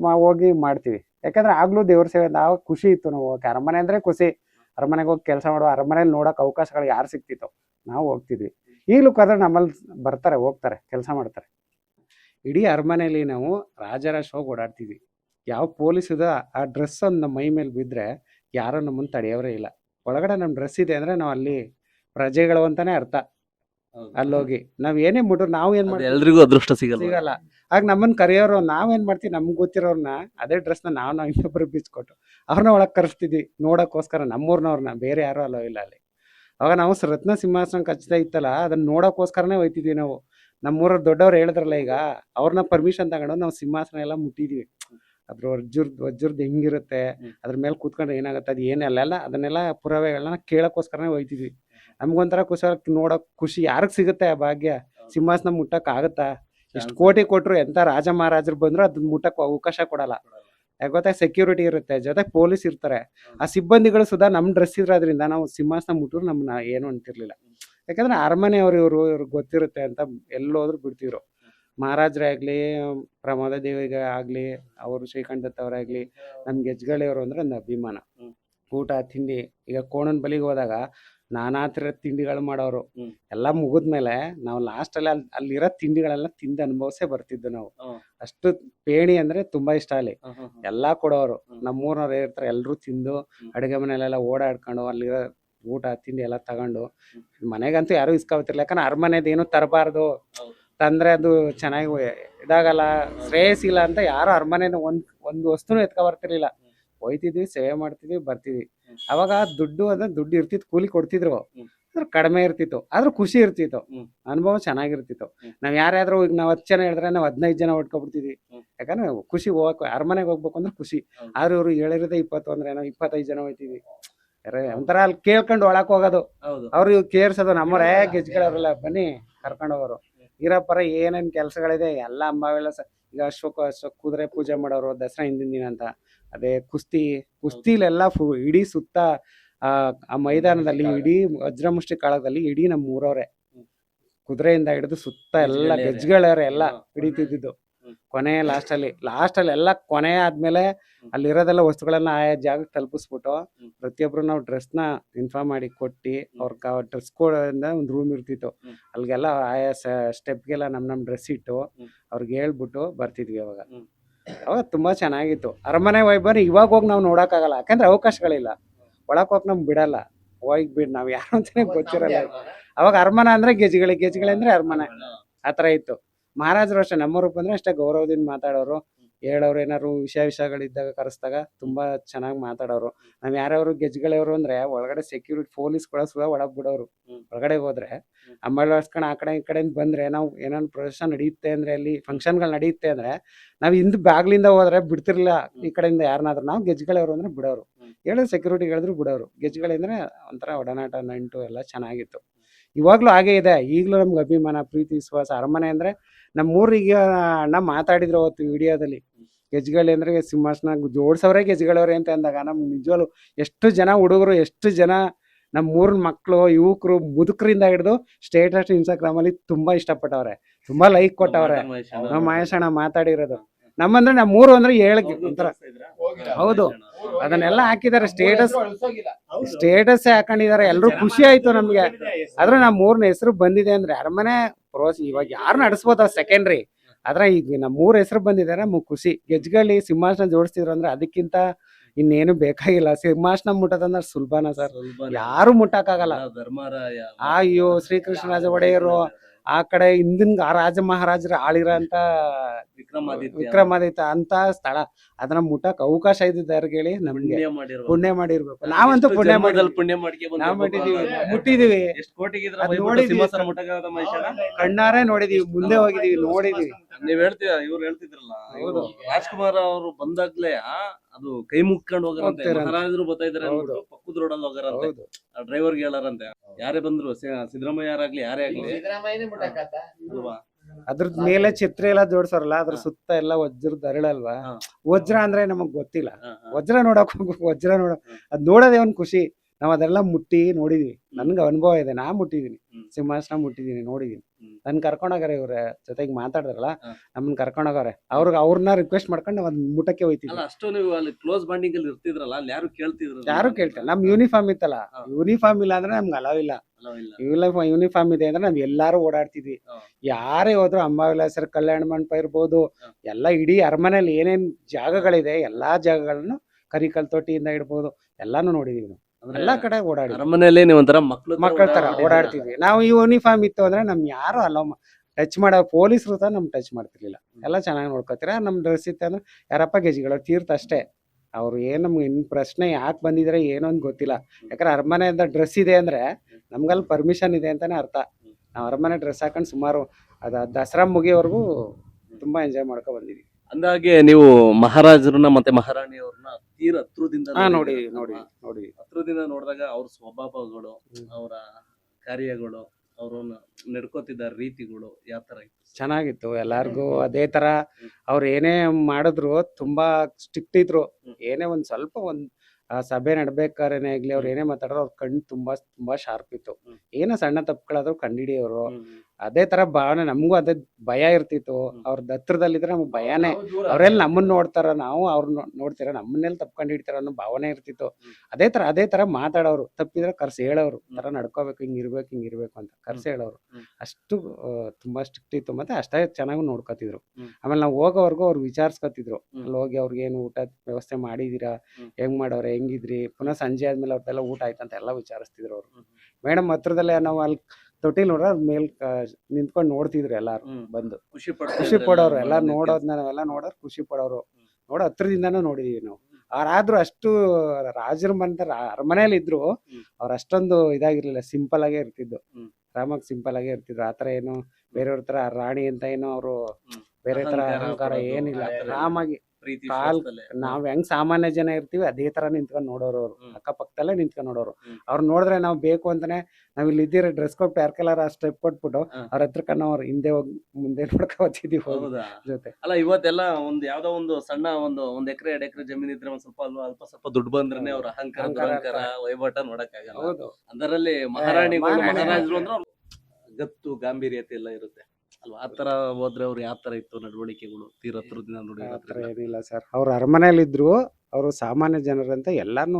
ಮ- ಹೋಗಿ ಮಾಡ್ತೀವಿ. ಯಾಕಂದ್ರೆ ಆಗ್ಲೂ ದೇವ್ರ ಸೇವೆ ನಾವು ಖುಷಿ ಇತ್ತು ನಾವು ಹೋಗಕ್ಕೆ. ಅರಮನೆ ಅಂದ್ರೆ ಖುಷಿ. ಅರಮನೆಗೆ ಹೋಗಿ ಕೆಲಸ ಮಾಡುವ ಅರಮನೆಯಲ್ಲಿ ನೋಡಕ್ ಅವಕಾಶಗಳು ಯಾರು ಸಿಕ್ತಿತ್ತು ನಾವು ಹೋಗ್ತಿದ್ವಿ. ಈಗಲೂ ಕದ್ರೆ ನಮ್ಮಲ್ಲಿ ಬರ್ತಾರೆ ಹೋಗ್ತಾರೆ ಕೆಲಸ ಮಾಡ್ತಾರೆ. ಇಡೀ ಅರಮನೆಯಲ್ಲಿ ನಾವು ರಾಜರ ಶೋಗ್ ಓಡಾಡ್ತೀವಿ ಯಾವ ಪೊಲೀಸದ ಆ ಡ್ರೆಸ್ ಒಂದು ನಮ್ಮ ಮೈ ಮೇಲೆ ಬಿದ್ದರೆ ಯಾರೂ ನಮ್ಮನ್ನು ತಡೆಯೋರೇ ಇಲ್ಲ. ಒಳಗಡೆ ನಮ್ಮ ಡ್ರೆಸ್ ಇದೆ ಅಂದ್ರೆ ನಾವು ಅಲ್ಲಿ ಪ್ರಜೆಗಳು ಅಂತಾನೆ ಅರ್ಥ. ಅಲ್ಲೋಗಿ ನಾವ್ ಏನೇ ಮುಟ್ರು ನಾವು ಏನ್ ಮಾಡಿ ಮಾಡ್ತೀವಿ? ಎಲ್ರಿಗೂ ಅದೃಷ್ಟ ಸಿಗಲ್ಲ. ಸಿಗಲ್ಲ. ಆಗ ನಮ್ಮನ್ನ ಕರೆಯೋರು ನಾವೇನ್ ಮಾಡ್ತೀವಿ? ನಮ್ಗೆ ಗೊತ್ತಿರೋರ್ನ ಅದೇ ಡ್ರೆಸ್ನ ನಾವು ನಾವು ಇನ್ನೊಬ್ರು ಬಿಚ್ಕೊಟ್ಟು ಅವ್ರನ್ನ ಒಳಗೆ ಕರೆಸ್ತಿದ್ವಿ. ನೋಡೋಕ್ಕೋಸ್ಕರ ನಮ್ಮೂರ್ನವ್ರನ್ನ ಬೇರೆ ಯಾರು ಅಲ್ಲೋ ಇಲ್ಲ ಅಲ್ಲಿ. ಅವಾಗ ನಾವು ರತ್ನ ಸಿಂಹಾಸನ ಕಚ್ತಾ ಇತ್ತಲ್ಲ ಅದನ್ನ ನೋಡೋಕ್ಕೋಸ್ಕರನೇ ಹೋಯ್ತಿದ್ವಿ ನಾವು. ನಮ್ಮೂರ ದೊಡ್ಡವ್ರು ಹೇಳಿದ್ರಲ್ಲ ಈಗ ಅವ್ರನ್ನ ಪರ್ಮಿಷನ್ ತಗೊಂಡು ನಾವು ಸಿಂಹಾಸನ ಎಲ್ಲ ಮುಟ್ಟಿದ್ವಿ. ಅದ್ರ ವಜ್ರದ ವಜ್ರದ ಹೆಂಗಿರುತ್ತೆ. ಅದ್ರ ಮೇಲೆ ಕೂತ್ಕೊಂಡ್ರೆ ಏನಾಗುತ್ತೆ ಅದು ಏನೆಲ್ಲ ಅದನ್ನೆಲ್ಲ ಪುರಾವೆಗಳನ್ನ ಕೇಳೋಕ್ಕೋಸ್ಕರನೇ ಹೋಯ್ತಿದ್ವಿ. ನಮ್ಗೊಂಥರ ಖುಷಿ ನೋಡಕ್ ಖುಷಿ ಯಾರಿಗ್ ಸಿಗುತ್ತೆ ಆ ಭಾಗ್ಯ? ಸಿಂಹಾಸನ ಮುಟ್ಟಕ್ ಆಗುತ್ತಾ ಎಷ್ಟು ಕೋಟಿ ಕೊಟ್ರು ಎಂತ ರಾಜ ಮಹಾರಾಜರು ಬಂದ್ರು ಅದನ್ನ ಮುಟ್ಟಕ್ಕೆ ಅವಕಾಶ ಕೊಡಲ್ಲ. ಯಾಕ್ ಸೆಕ್ಯೂರಿಟಿ ಇರುತ್ತೆ. ಜೊತೆ ಪೊಲೀಸ್ ಇರ್ತಾರೆ. ಆ ಸಿಬ್ಬಂದಿಗಳು ಸುದಾ ನಮ್ಮ ಡ್ರೆಸ್ ಇರೋದ್ರಿಂದ ನಾವು ಸಿಂಹಾಸನ ಮುಟ್ಟರು ನಮ್ಮನ್ನ ಏನು ಅಂತಿರ್ಲಿಲ್ಲ. ಯಾಕಂದ್ರೆ ಅರಮನೆ ಅವ್ರು ಇವರು ಇವ್ರಿಗೆ ಗೊತ್ತಿರುತ್ತೆ ಅಂತ ಎಲ್ಲೋದ್ರು ಬಿಡ್ತಿದ್ರು. ಮಹಾರಾಜರೇ ಆಗ್ಲಿ ಪ್ರಮೋದ ದೇವಿಗೆ ಆಗ್ಲಿ ಅವರು ಶ್ರೀಕಂಠ ಅವರಾಗ್ಲಿ ನಮ್ಗೆ ಯಜ್ಗಳಿಯವರು ಅಂದ್ರೆ ಒಂದು ಅಭಿಮಾನ. ಊಟ ತಿಂಡಿ ಈಗ ಕೋಣನ್ ಬಲಿಗೆ ಹೋದಾಗ ನಾನಾ ತರ ತಿಂಡಿಗಳು ಮಾಡೋರು. ಎಲ್ಲ ಮುಗಿದ್ಮೇಲೆ ನಾವು ಲಾಸ್ಟ್ ಅಲ್ಲಿ ಅಲ್ಲಿ ಅಲ್ಲಿರೋ ತಿಂಡಿಗಳೆಲ್ಲ ತಿಂದು ಅನುಭವಿಸೇ ಬರ್ತಿದ್ದು ನಾವು. ಅಷ್ಟು ಪೇಣಿ ಅಂದ್ರೆ ತುಂಬಾ ಇಷ್ಟ ಅಲ್ಲಿ. ಎಲ್ಲಾ ಕೊಡೋರು. ನಮ್ಮೂರವ್ರು ಇರ್ತಾರೆ ಎಲ್ಲರೂ ತಿಂದು. ಅಡುಗೆ ಮನೆಯಲ್ಲೆಲ್ಲ ಓಡಾಡ್ಕೊಂಡು ಅಲ್ಲಿರೋ ಊಟ ತಿಂಡಿ ಎಲ್ಲ ತಗೊಂಡು ಮನೆಗಂತೂ ಯಾರು ಇಸ್ಕೊಬತ್ತಿರ್ಲಿಲ್ಲ ಯಾಕಂದ್ರೆ ಅರಮನೆದು ಏನು ತರಬಾರ್ದು. ತಂದ್ರೆ ಅದು ಚೆನ್ನಾಗಿ ಇದಾಗಲ್ಲ. ಶ್ರೇಯಸ್ಸಿಲ್ಲ ಅಂತ ಯಾರು ಅರಮನೆ ಒಂದ್ ಒಂದು ವಸ್ತುನು ಎತ್ಕೊ ಬರ್ತಿರ್ಲಿಲ್ಲ. ಹೋಯ್ತಿದ್ವಿ ಸೇವೆ ಮಾಡ್ತಿದ್ವಿ ಬರ್ತಿದ್ವಿ. ಅವಾಗ ದುಡ್ಡು ಅಂದ್ರೆ ದುಡ್ಡು ಇರ್ತಿತ್ತು ಕೂಲಿ ಕೊಡ್ತಿದ್ರು. ಅಂದ್ರೆ ಕಡಿಮೆ ಇರ್ತಿತ್ತು ಆದ್ರೂ ಖುಷಿ ಇರ್ತಿತ್ತು. ಅನುಭವ ಚೆನ್ನಾಗಿರ್ತಿತ್ತು. ನಾವ್ ಯಾರ್ಯಾದ್ರೂ ಈಗ ನಾವ್ ಹತ್ತು ಜನ ಹೇಳಿದ್ರೆ ನಾವ್ ಹದಿನೈದು ಜನ ಹೊಡ್ಕೊಬಿಡ್ತಿದ್ವಿ. ಯಾಕಂದ್ರೆ ಖುಷಿ ಹೋಗಕ್ ಅರಮನೆಗೆ ಹೋಗ್ಬೇಕು ಅಂದ್ರೆ ಖುಷಿ. ಆದ್ರೂ ಇವ್ರು ಹೇಳಿರೋದೇ ಇಪ್ಪತ್ತು ಅಂದ್ರೆ ನಾವು ಇಪ್ಪತ್ತೈದು ಜನ ಹೋಯ್ತಿದ್ವಿ. ಒಂಥರ ಅಲ್ಲಿ ಕೇಳ್ಕೊಂಡು ಒಳಕ್ ಹೋಗೋದು. ಅವ್ರು ಕೇರ್ಸೋದು ನಮ್ಮರೇ ಗೆಜ್ಗಳವ್ರಲ್ಲ ಬನ್ನಿ ಕರ್ಕೊಂಡು ಹೋಗೋರು. ಇರಪ್ಪರ ಏನೇನ್ ಕೆಲಸಗಳಿದೆ ಎಲ್ಲ ಅಂಬಾವೆಲ್ಲ ಈಗ ಅಶೋಕ ಅಶೋಕ್ ಕುದುರೆ ಪೂಜೆ ಮಾಡೋರು ದಸರಾ ಹಿಂದಿನ ದಿನ ಅಂತ. ಅದೇ ಕುಸ್ತಿ ಕುಸ್ತಿಲೆಲ್ಲ ಫು ಇಡೀ ಸುತ್ತ ಆ ಮೈದಾನದಲ್ಲಿ ಇಡೀ ವಜ್ರಮುಷ್ಟಿ ಕಾಳದಲ್ಲಿ ಇಡೀ ನಮ್ಮ ಊರವ್ರೆ. ಕುದುರೆಯಿಂದ ಹಿಡಿದು ಸುತ್ತ ಎಲ್ಲ ಗಜ್ಗಳವ್ರೆ ಎಲ್ಲ. ಹಿಡಿತಿದ್ದು ಕೊನೆ ಲಾಸ್ಟ್ ಅಲ್ಲಿ ಲಾಸ್ಟ್ ಅಲ್ಲಿ ಎಲ್ಲ ಕೊನೆ ಆದ್ಮೇಲೆ ಅಲ್ಲಿರೋದೆಲ್ಲ ವಸ್ತುಗಳನ್ನ ಆಯಾ ಜಾಗಕ್ಕೆ ತಲುಪಿಸ್ಬಿಟ್ಟು. ಪ್ರತಿಯೊಬ್ರು ನಾವು ಡ್ರೆಸ್ನ ಇನ್ಫಾರ್ಮ್ ಮಾಡಿ ಕೊಟ್ಟು ಅವ್ರ ಡ್ರೆಸ್ ಕೋಡ್ ಒಂದು ರೂಮ್ ಇರ್ತಿತ್ತು. ಅಲ್ಲಿಗೆಲ್ಲ ಆಯಾ ಸ್ಟೆಪ್ಗೆಲ್ಲ ನಮ್ ನಮ್ ಡ್ರೆಸ್ ಇಟ್ಟು. ಅವ್ರಿಗೆ ಹೇಳ್ಬಿಟ್ಟು ಬರ್ತಿದ್ವಿ ಅವಾಗ. ಅವಾಗ ತುಂಬಾ ಚೆನ್ನಾಗಿತ್ತು. ಅರಮನೆ ವೈಭವ ಇವಾಗ ಹೋಗಿ ನಾವು ನೋಡಕ್ಕಾಗಲ್ಲ. ಯಾಕಂದ್ರೆ ಅವಕಾಶಗಳಿಲ್ಲ. ಒಳಕ್ ಹೋಗಿ ನಮ್ಗೆ ಬಿಡಲ್ಲ. ಹೋಗಿ ಬಿಡ್ ನಾವ್ ಯಾರು ಅಂತಾನೆ ಗೊತ್ತಿರಲ್ಲ. ಅವಾಗ ಅರಮನೆ ಅಂದ್ರೆ ಗೆಜ್ಗಳೆ ಗೆಜ್ಗಳೆ ಅಂದ್ರೆ ಅರಮನೆ. ಆತರ ಇತ್ತು. ಮಹಾರಾಜರು ಅಷ್ಟೇ ರೂಪ ಬಂದ್ರೆ ಅಷ್ಟೇ ಗೌರವದಿಂದ ಮಾತಾಡೋರು. ಹೇಳೋರು ಏನಾದ್ರು ವಿಷಯ ವಿಷಯಗಳಿದ್ದಾಗ ಕರೆಸ್ದಾಗ ತುಂಬಾ ಚೆನ್ನಾಗಿ ಮಾತಾಡೋರು. ನಾವ್ ಯಾರ್ಯಾರು ಗೆಜ್ಗಳವ್ರು ಅಂದ್ರೆ ಒಳಗಡೆ ಸೆಕ್ಯೂರಿಟಿ ಪೊಲೀಸ್ ಕೂಡ ಸುಧಾ ಒಳಗ್ ಬಿಡೋರು. ಒಳಗಡೆ ಹೋದ್ರೆ ಅರ್ಸ್ಕೊಂಡು ಆ ಕಡೆ ಈ ಕಡೆ ಬಂದ್ರೆ ನಾವು ಏನಾದ್ರು ಪ್ರದರ್ಶನ ನಡೆಯುತ್ತೆ ಅಂದ್ರೆ ಅಲ್ಲಿ ಫಂಕ್ಷನ್ಗಳು ನಡೆಯುತ್ತೆ ಅಂದ್ರೆ ನಾವ್ ಹಿಂದ್ ಬಾಗ್ಲಿಂದ ಹೋದ್ರೆ ಬಿಡ್ತಿರ್ಲಿಲ್ಲ ಈ ಕಡೆಯಿಂದ ಯಾರನ್ನಾದ್ರೂ ನಾವು ಗೆಜ್ಗಳವ್ರು ಅಂದ್ರೆ ಬಿಡೋರು. ಹೇಳಿದ್ರೆ ಸೆಕ್ಯೂರಿಟಿ ಹೇಳಿದ್ರು ಬಿಡೋರು. ಗೆಜ್ಗಳಂದ್ರೆ ಒಂಥರ ಒಡನಾಟ ನಂಟು ಎಲ್ಲ ಚೆನ್ನಾಗಿತ್ತು. ಇವಾಗ್ಲೂ ಹಾಗೆ ಇದೆ. ಈಗಲೂ ನಮ್ಗೆ ಅಭಿಮಾನ ಪ್ರೀತಿ ವಿಶ್ವಾಸ ಅರಮನೆ ಅಂದ್ರೆ ನಮ್ಮೂರಿಗೆ ಅಣ್ಣ ಮಾತಾಡಿದ್ರು ಅವತ್ತು ವಿಡಿಯೋದಲ್ಲಿ. ಗೆಜ್ಗಳಿ ಅಂದ್ರೆ ಸಿಂಹಾಸನ ಜೋಡ್ಸವ್ರೆ ಗೆಜ್ಗಳವ್ರೆ ಅಂತ ಅಂದಾಗ ನಮ್ ನಿಜವಾಗ್ಲು ಎಷ್ಟು ಜನ ಹುಡುಗರು ಎಷ್ಟು ಜನ ನಮ್ಮೂರಿನ ಮಕ್ಕಳು ಯುವಕರು ಮುದುಕರಿಂದ ಹಿಡಿದು ಸ್ಟೇಟಸ್ ಇನ್ಸ್ಟಾಗ್ರಾಮ್ ಅಲ್ಲಿ ತುಂಬಾ ಇಷ್ಟಪಟ್ಟವ್ರೆ. ತುಂಬಾ ಲೈಕ್ ಕೊಟ್ಟವ್ರೆ. ನಮ್ಮ ಮಹೇಶ್ ಅಣ್ಣ. ಮಾತಾಡಿರೋದು. ನಮ್ಮಂದ್ರೆ ನಮ್ಮ ಊರು ಅಂದ್ರೆ ಹೇಳ ಒಂಥರ. ಹೌದು. ಅದನ್ನೆಲ್ಲ ಹಾಕಿದ್ದಾರೆ ಸ್ಟೇಟಸ್ ಸ್ಟೇಟಸ್ ಹಾಕೊಂಡಿದ್ದಾರೆ ಎಲ್ರು ಖುಷಿ ಆಯ್ತು ನಮ್ಗೆ. ಆದ್ರೆ ನಮ್ಮ ಮೂರ್ನ ಹೆಸರು ಬಂದಿದೆ ಅಂದ್ರೆ ಅರಮನೆ ಪ್ರೋಸ್ ಇವಾಗ ಯಾರು ನಡೆಸ್ಬೋದ ಸೆಕೆಂಡ್ರಿ ಆದ್ರೆ ಈಗ ನಮ್ಮ ಮೂರು ಹೆಸರು ಬಂದಿದ್ದಾರೆ ನಮಗ್ ಖುಷಿ ಗೆಜ್ಗಳಿ ಸಿಂಹಾಸನ ಜೋಡಿಸ್ತಿದ್ರು ಅಂದ್ರೆ ಅದಕ್ಕಿಂತ ಇನ್ನೇನು ಬೇಕಾಗಿಲ್ಲ. ಸಿಂಹಾಸನ ಮುಟ್ಟದಂದ್ರೆ ಸುಲಭನ ಸರ್. ಯಾರು ಮುಟ್ಟಕ್ಕಾಗಲ್ಲ. ಧರ್ಮರಾಯ ಅಯ್ಯೋ ಶ್ರೀಕೃಷ್ಣರಾಜ ಒಡೆಯರು ಆ ಕಡೆ ಹಿಂದಿನ ಆ ರಾಜ ಮಹಾರಾಜರ ಆಳಿರೋ ಅಂತ ವಿಕ್ರಮಾದಿತ್ಯ. ವಿಕ್ರಮಾದಿತ್ಯ ಅಂತ ಸ್ಥಳ. ಅದನ್ನ ಮುಟ್ಟಕ್ ಅವಕಾಶ ಇದ್ದಾರೆ ಹೇಳಿ ನಮ್ಗೆ. ಪುಣ್ಯ ಮಾಡಿರ್ಬೇಕು. ನಾವಂತೂ ಪುಣ್ಯ ಪುಣ್ಯ ಮುಟ್ಟಿದೀವಿ ಕಣ್ಣಾರೆ ನೋಡಿದೀವಿ. ಮುಂದೆ ಹೋಗಿದೀವಿ. ನೋಡಿದೀವಿ. ನೀವ್ ಹೇಳ್ತೀರಾ ಇವ್ರು ಹೇಳ್ತಿದ್ರಲ್ಲ. ಇವ್ರು ರಾಜ್ಕುಮಾರ್ ಅವರು ಬಂದಾಗ್ಲೇ ಆ, ಅದು ಕೈ ಮುಕ್ಕೊಂಡು ಹೋಗಾರಂತೆ. ಮಹಾರಾಜರು ಬರ್ತಾ ಇದಾರೆ ಪಕ್ಕದ ಅಂದ್ಬಿಟ್ಟು ಪಕ್ಕದ ಆ ಹೋಗಾರಂತೆ. ಹೌದು. ಡ್ರೈವರ್ಗೆ ಹೇಳಾರಂತೆ ಯಾರೇ ಬಂದ್ರು ಸಿ- ಸಿದ್ದರಾಮಯ್ಯ ಯಾರಾಗ್ಲಿ ಯಾರೇ ಆಗ್ಲಿ. ಅಲ್ವಾ? ಅದ್ರದ್ ಮೇಲೆ ಚಿತ್ರ ಎಲ್ಲ ಜೋಡ್ಸಾರಲ್ಲ ಅದ್ರ ಸುತ್ತ ಎಲ್ಲ ವಜ್ರದ ಅರಳಲ್ವಾ? ಹಾ. ವಜ್ರ ಅಂದ್ರೆ ನಮಗ್ ಗೊತ್ತಿಲ್ಲ. ಹಾ, ಹಾ. ವಜ್ರ ನೋಡಕ್ ಹೋಗ್ಬೇಕು ವಜ್ರ ನೋಡ ಅದ್ ನೋಡೋದೇ ಒಂದ್ ಖುಷಿ. ನಾವ್ ಅದೆಲ್ಲ ಮುಟ್ಟಿ ನೋಡಿದೀವಿ. ನನ್ಗೆ ಅನುಭವ ಇದೆ. ನಾ ಮುಟ್ಟಿದೀನಿ. ಸಿಂಹಾಸನ ಮುಟ್ಟಿದೀನಿ ನೋಡಿದೀನಿ. ನನ್ ಕರ್ಕೊಂಡೋಗಾರೆ ಇವ್ರ ಜೊತೆಗೆ ಮಾತಾಡಿದ್ರಲ್ಲ ನಮ್ಮನ್ನ ನಮ್ಮನ್ ಕರ್ಕೊಂಡೋಗಾರೆ ಅವ್ರಿಗೆ ಅವ್ರನ್ನ ರಿಕ್ವೆಸ್ಟ್ ಮಾಡ್ಕೊಂಡು ನಾವ್ ಮುಟಕ್ಕೆ ಹೋಯ್ತಿದ್ವಿ. ಅಲ್ಲ ಅಷ್ಟು ನೀವು ಅಲ್ಲಿ ಕ್ಲೋಸ್ ಬಾಂಡಿಂಗ್ ಅಲ್ಲಿ ಇರ್ತಿದ್ರಲ್ಲ ಅಲ್ಲಿ ಯಾರು ಕೇಳ್ತಿದ್ರು ಯಾರು ಕೇಳ್ತಾರೆ ನಮ್ ಯೂನಿಫಾರ್ಮ್ ಇತ್ತಲ್ಲ. ಯೂನಿಫಾರ್ಮ್ ಇಲ್ಲ ಅಂದ್ರೆ ನಮ್ಗೆ ಅಲವ್ ಇಲ್ಲ. ಇಲ್ಲ. ಯೂನಿಫಾರ್ಮ್ ಇದೆ ಅಂದ್ರೆ ನಾವ್ ಎಲ್ಲಾರು ಓಡಾಡ್ತಿದ್ವಿ. ಯಾರೇ ಹೋದ್ರು ಅಂಬಾವಿಲಾಸರ ಕಲ್ಯಾಣ ಮಂಟಪ ಇರ್ಬೋದು ಎಲ್ಲಾ ಇಡೀ ಅರಮನೆಯಲ್ಲಿ ಏನೇನ್ ಜಾಗಗಳಿದೆ ಎಲ್ಲಾ ಜಾಗಗಳನ್ನು ಕರಿಕಲ್ ತೊಟ್ಟಿಯಿಂದ ಇಡ್ಬೋದು ಎಲ್ಲಾನು ನೋಡಿದೀವಿ ನಾವು. ಎಲ್ಲಾ ಕಡೆ ಓಡಾಡಿ ಅರಮನೆಯಲ್ಲಿ ನೀವು ಒಂಥರ ಮಕ್ಳು ಮಕ್ಕಳ ತರ ಓಡಾಡ್ತಿದ್ವಿ. ನಾವು ಈ ಯೂನಿಫಾರ್ಮ್ ಇತ್ತು ಅಂದ್ರೆ ನಮ್ ಯಾರು ಅಲೋ ಟಚ್ ಮಾಡೋ ಪೊಲೀಸರು ಸಹ ನಮ್ ಟಚ್ ಮಾಡ್ತಿರ್ಲಿಲ್ಲ. ಎಲ್ಲ ಚೆನ್ನಾಗಿ ನೋಡ್ಕೋತೀರ? ನಮ್ ಡ್ರೆಸ್ ಇತ್ತು ಅಂದ್ರೆ ಯಾರಪ್ಪ ಗೆಜಿಗಳು ತೀರ್ಥ ಅಷ್ಟೇ. ಅವ್ರು ಏನ್ ನಮ್ಗೆ ಇನ್ ಪ್ರಶ್ನೆ ಯಾಕೆ ಬಂದಿದ್ರೆ ಏನೋ ಅಂತ ಗೊತ್ತಿಲ್ಲ. ಯಾಕಂದ್ರೆ ಅರಮನೆಯಿಂದ ಡ್ರೆಸ್ ಇದೆ ಅಂದ್ರೆ ನಮ್ಗಲ್ಲಿ ಪರ್ಮಿಷನ್ ಇದೆ ಅಂತಾನೆ ಅರ್ಥ. ನಾವು ಅರಮನೆ ಡ್ರೆಸ್ ಹಾಕೊಂಡು ಸುಮಾರು ಅದ ದಸರಾ ಮುಗಿಯೋವರೆಗೂ ತುಂಬಾ ಎಂಜಾಯ್ ಮಾಡ್ಕೊ ಬಂದಿದ್ವಿ. ಅಂದಾಗೆ ನೀವು ಮಹಾರಾಜರನ್ನ ಮತ್ತೆ ಮಹಾರಾಣಿಯವ್ರನ್ನ ತೀರ ಹತ್ರದಿಂದ ಹಾ? ನೋಡಿ ನೋಡಿ ನೋಡಿ. ಹತ್ರದಿಂದ ನೋಡಿದಾಗ ಅವ್ರ ಸ್ವಭಾವಗಳು ಅವರ ಕಾರ್ಯಗಳು ಅವರು ನಡ್ಕೋತಿದ್ದ ರೀತಿಗಳು ಯಾವ ತರ ಇತ್ತು? ಚೆನ್ನಾಗಿತ್ತು ಎಲ್ಲಾರ್ಗು ಅದೇ ತರ ಅವ್ರು ಏನೇ ಮಾಡಿದ್ರು ತುಂಬಾ ಸ್ಟ್ರಿಕ್ಟ್ ಇದ್ರು. ಏನೇ ಒಂದ್ ಸ್ವಲ್ಪ ಒಂದ್ ಆ ಸಭೆ ನಡ್ಬೇಕಾರೇನೆ ಆಗ್ಲಿ ಅವ್ರು ಏನೇ ಮಾತಾಡೋ ಅವ್ರ ಕಣ್ಣು ತುಂಬಾ ತುಂಬಾ ಶಾರ್ಪ್ ಇತ್ತು. ಏನೋ ಸಣ್ಣ ತಪ್ಪುಗಳಾದ್ರು ಕಂಡಿಡಿಯೋರು. ಅದೇ ತರ ಭಾವನೆ ನಮಗೂ ಅದೇ ಭಯ ಇರ್ತಿತ್ತು. ಅವ್ರ ಹತ್ರದಲ್ಲಿದ್ರೆ ನಮ್ಗೆ ಭಯನೇ. ಅವರೆಲ್ಲ ನಮ್ಮನ್ನ ನೋಡ್ತಾರ ನಾವು ಅವ್ರನ್ನ ನೋಡ್ತೀರ ನಮ್ಮನ್ನೆಲ್ಲ ತಪ್ಕೊಂಡ್ ಇಡ್ತಾರ ಅನ್ನೋ ಭಾವನೆ ಇರ್ತಿತ್ತು. ಅದೇ ತರ ಅದೇ ತರ ಮಾತಾಡೋರು ತಪ್ಪಿದ್ರೆ ಕರ್ಸಿ ಹೇಳೋರು ತರ ನಡ್ಕೋಬೇಕು ಹಿಂಗ್ ಇರ್ಬೇಕು ಹಿಂಗ್ ಇರ್ಬೇಕು ಅಂತ ಕರ್ಸಿ ಹೇಳೋರು. ಅಷ್ಟು ತುಂಬಾ ಸ್ಟ್ರಿಕ್ಟ್ ಇತ್ತು ಮತ್ತೆ ಅಷ್ಟೇ ಚೆನ್ನಾಗಿ ನೋಡ್ಕೋತಿದ್ರು. ಆಮೇಲೆ ನಾವು ಹೋಗೋವರೆಗೂ ಅವ್ರು ವಿಚಾರಿಸ್ಕೊತಿದ್ರು. ಅಲ್ಲಿ ಹೋಗಿ ಅವ್ರಿಗೆ ಏನು ಊಟ ವ್ಯವಸ್ಥೆ ಮಾಡಿದಿರಾ ಹೆಂಗ್ ಮಾಡೋರ ಹೆಂಗಿದ್ರಿ ಪುನಃ ಸಂಜೆ ಆದ್ಮೇಲೆ ಅವ್ರದ್ದೆಲ್ಲ ಊಟ ಆಯ್ತಂತ ಎಲ್ಲ ವಿಚಾರಿಸ್ತಿದ್ರು ಅವ್ರು. ಮೇಡಮ್ ಹತ್ರದಲ್ಲೇ ನಾವು ಅಲ್ಲಿ ತೊಟ್ಟಿಲ್ ನೋಡ್ರೆ ಮೇಲ್ ನಿಂತ್ಕೊಂಡು ನೋಡ್ತಿದ್ರು ಎಲ್ಲಾರು ಬಂದು. ಖುಷಿ ಖುಷಿ ಪಡೋರು ಎಲ್ಲ ನೋಡೋದ್ ನೋಡೋದ್ನ ನಾವೆಲ್ಲ ನೋಡೋರು ಖುಷಿ ಪಡೋರು. ನೋಡೋ ಹತ್ರದಿಂದಾನು ನೋಡಿದೀವಿ ನಾವು. ಅವ್ರಾದ್ರೂ ಅಷ್ಟು ರಾಜರ ಬಂದ ಅರಮನೆಯಲ್ಲಿ ಇದ್ರು. ಅವ್ರ ಅಷ್ಟೊಂದು ಇದಾಗಿರ್ಲಿಲ್ಲ ಸಿಂಪಲ್ ಆಗೇ ಇರ್ತಿದ್ದು. ರಾಮಕ್ ಆರಾಮಾಗಿ ಸಿಂಪಲ್ ಆಗೇ ಇರ್ತಿದ್ರು. ಆತರ ಏನು ಬೇರೆಯವ್ರ ತರ ರಾಣಿ ಅಂತ ಏನೋ ಅವರು ಬೇರೆ ತರ ಅಹಂಕಾರ ಏನಿಲ್ಲ. ಆರಾಮಾಗಿ ಪ್ರೀತಿ ಕಾಲ್- ವಿಶ್ವಾಸದಲ್ಲೇ. ನಾವ್ ಹೆಂಗ್ ಸಾಮಾನ್ಯ ಜನ ಇರ್ತೀವಿ ಅದೇ ತರ ನಿಂತ್ಕೊಂಡ್ ನೋಡೋರು ಅವ್ರು. ಹ್ಮ್. ಅಕ್ಕಪಕ್ಕದಲ್ಲೇ ನಿಂತ್ಕೊಂಡ್ ನೋಡೋರು. ಹ್ಮ್. ಅವ್ರು ನೋಡಿದ್ರೆ ನಾವ್ ಬೇಕು ಅಂತಾನೆ ನಾವ್ ಇಲ್ಲಿ ಇದ್ದೀರ ಡ್ರೆಸ್ ಕೊಟ್ಟು ಯಾರ ಕಲರ್ ಸ್ಟೆಪ್ ಕೊಟ್ಬಿಟ್ಟು ಹಾ. ಅವ್ರ ಹತ್ರ ಕಣ್ಣ ಅವ್ರ ಹಿಂದೆ ಹೋಗಿ ಮುಂದೆ ನೋಡ್ಕೊ ಹೋಗ್ತಿದೀವಿ ಹೋಗಿ ಹೌದಾ? ಜೊತೆ. ಅಲ್ಲ ಇವತ್ತೆಲ್ಲ ಒಂದ್ ಯಾವ್ದೋ ಒಂದು ಸಣ್ಣ ಒಂದು ಒಂದ್ ಎಕರೆ ಎರಡ್ ಎಕರೆ ಜಮೀನ್ ಇದ್ರೆ ಒಂದ್ ಸ್ವಲ್ಪ ಅಲ್ವಾ? ಅಲ್ಪ ಸ್ವಲ್ಪ ದುಡ್ಡು ಬಂದ್ರೆ ಅವ್ರ ಅಹಂಕಾರ ಅಹಂಕಾರ ದುರಹಂಕಾರ ವಹಿವಾಟ ನೋಡಕ್ ಆಗಲ್ಲ ಹೌದು. ಅದರಲ್ಲಿ ಮಹಾರಾಣಿಗಳು ಮಹಾರಾಣಿ- ಮಹಾರಾಜರು ಅಂದ್ರೆ ಅವ್ರು ಗತ್ತು ಗಾಂಭೀರ್ಯತೆ ಎಲ್ಲ ಇರುತ್ತೆ. ಅಲ್ವಾ? ಆತರ ಹೋದ್ರೆ ಅವ್ರು ಯಾವ ತರ ಇತ್ತು ನಡವಳಿಕೆಗಳು ತೀರ ಹತ್ರದಿಂದ ಆ ಥರ ಏನಿಲ್ಲ ಸರ್. ಅವ್ರ ಅರಮನೆಯಲ್ಲಿ ಇದ್ರು ಅವರು ಸಾಮಾನ್ಯ ಜನರಂತ ಎಲ್ಲಾನು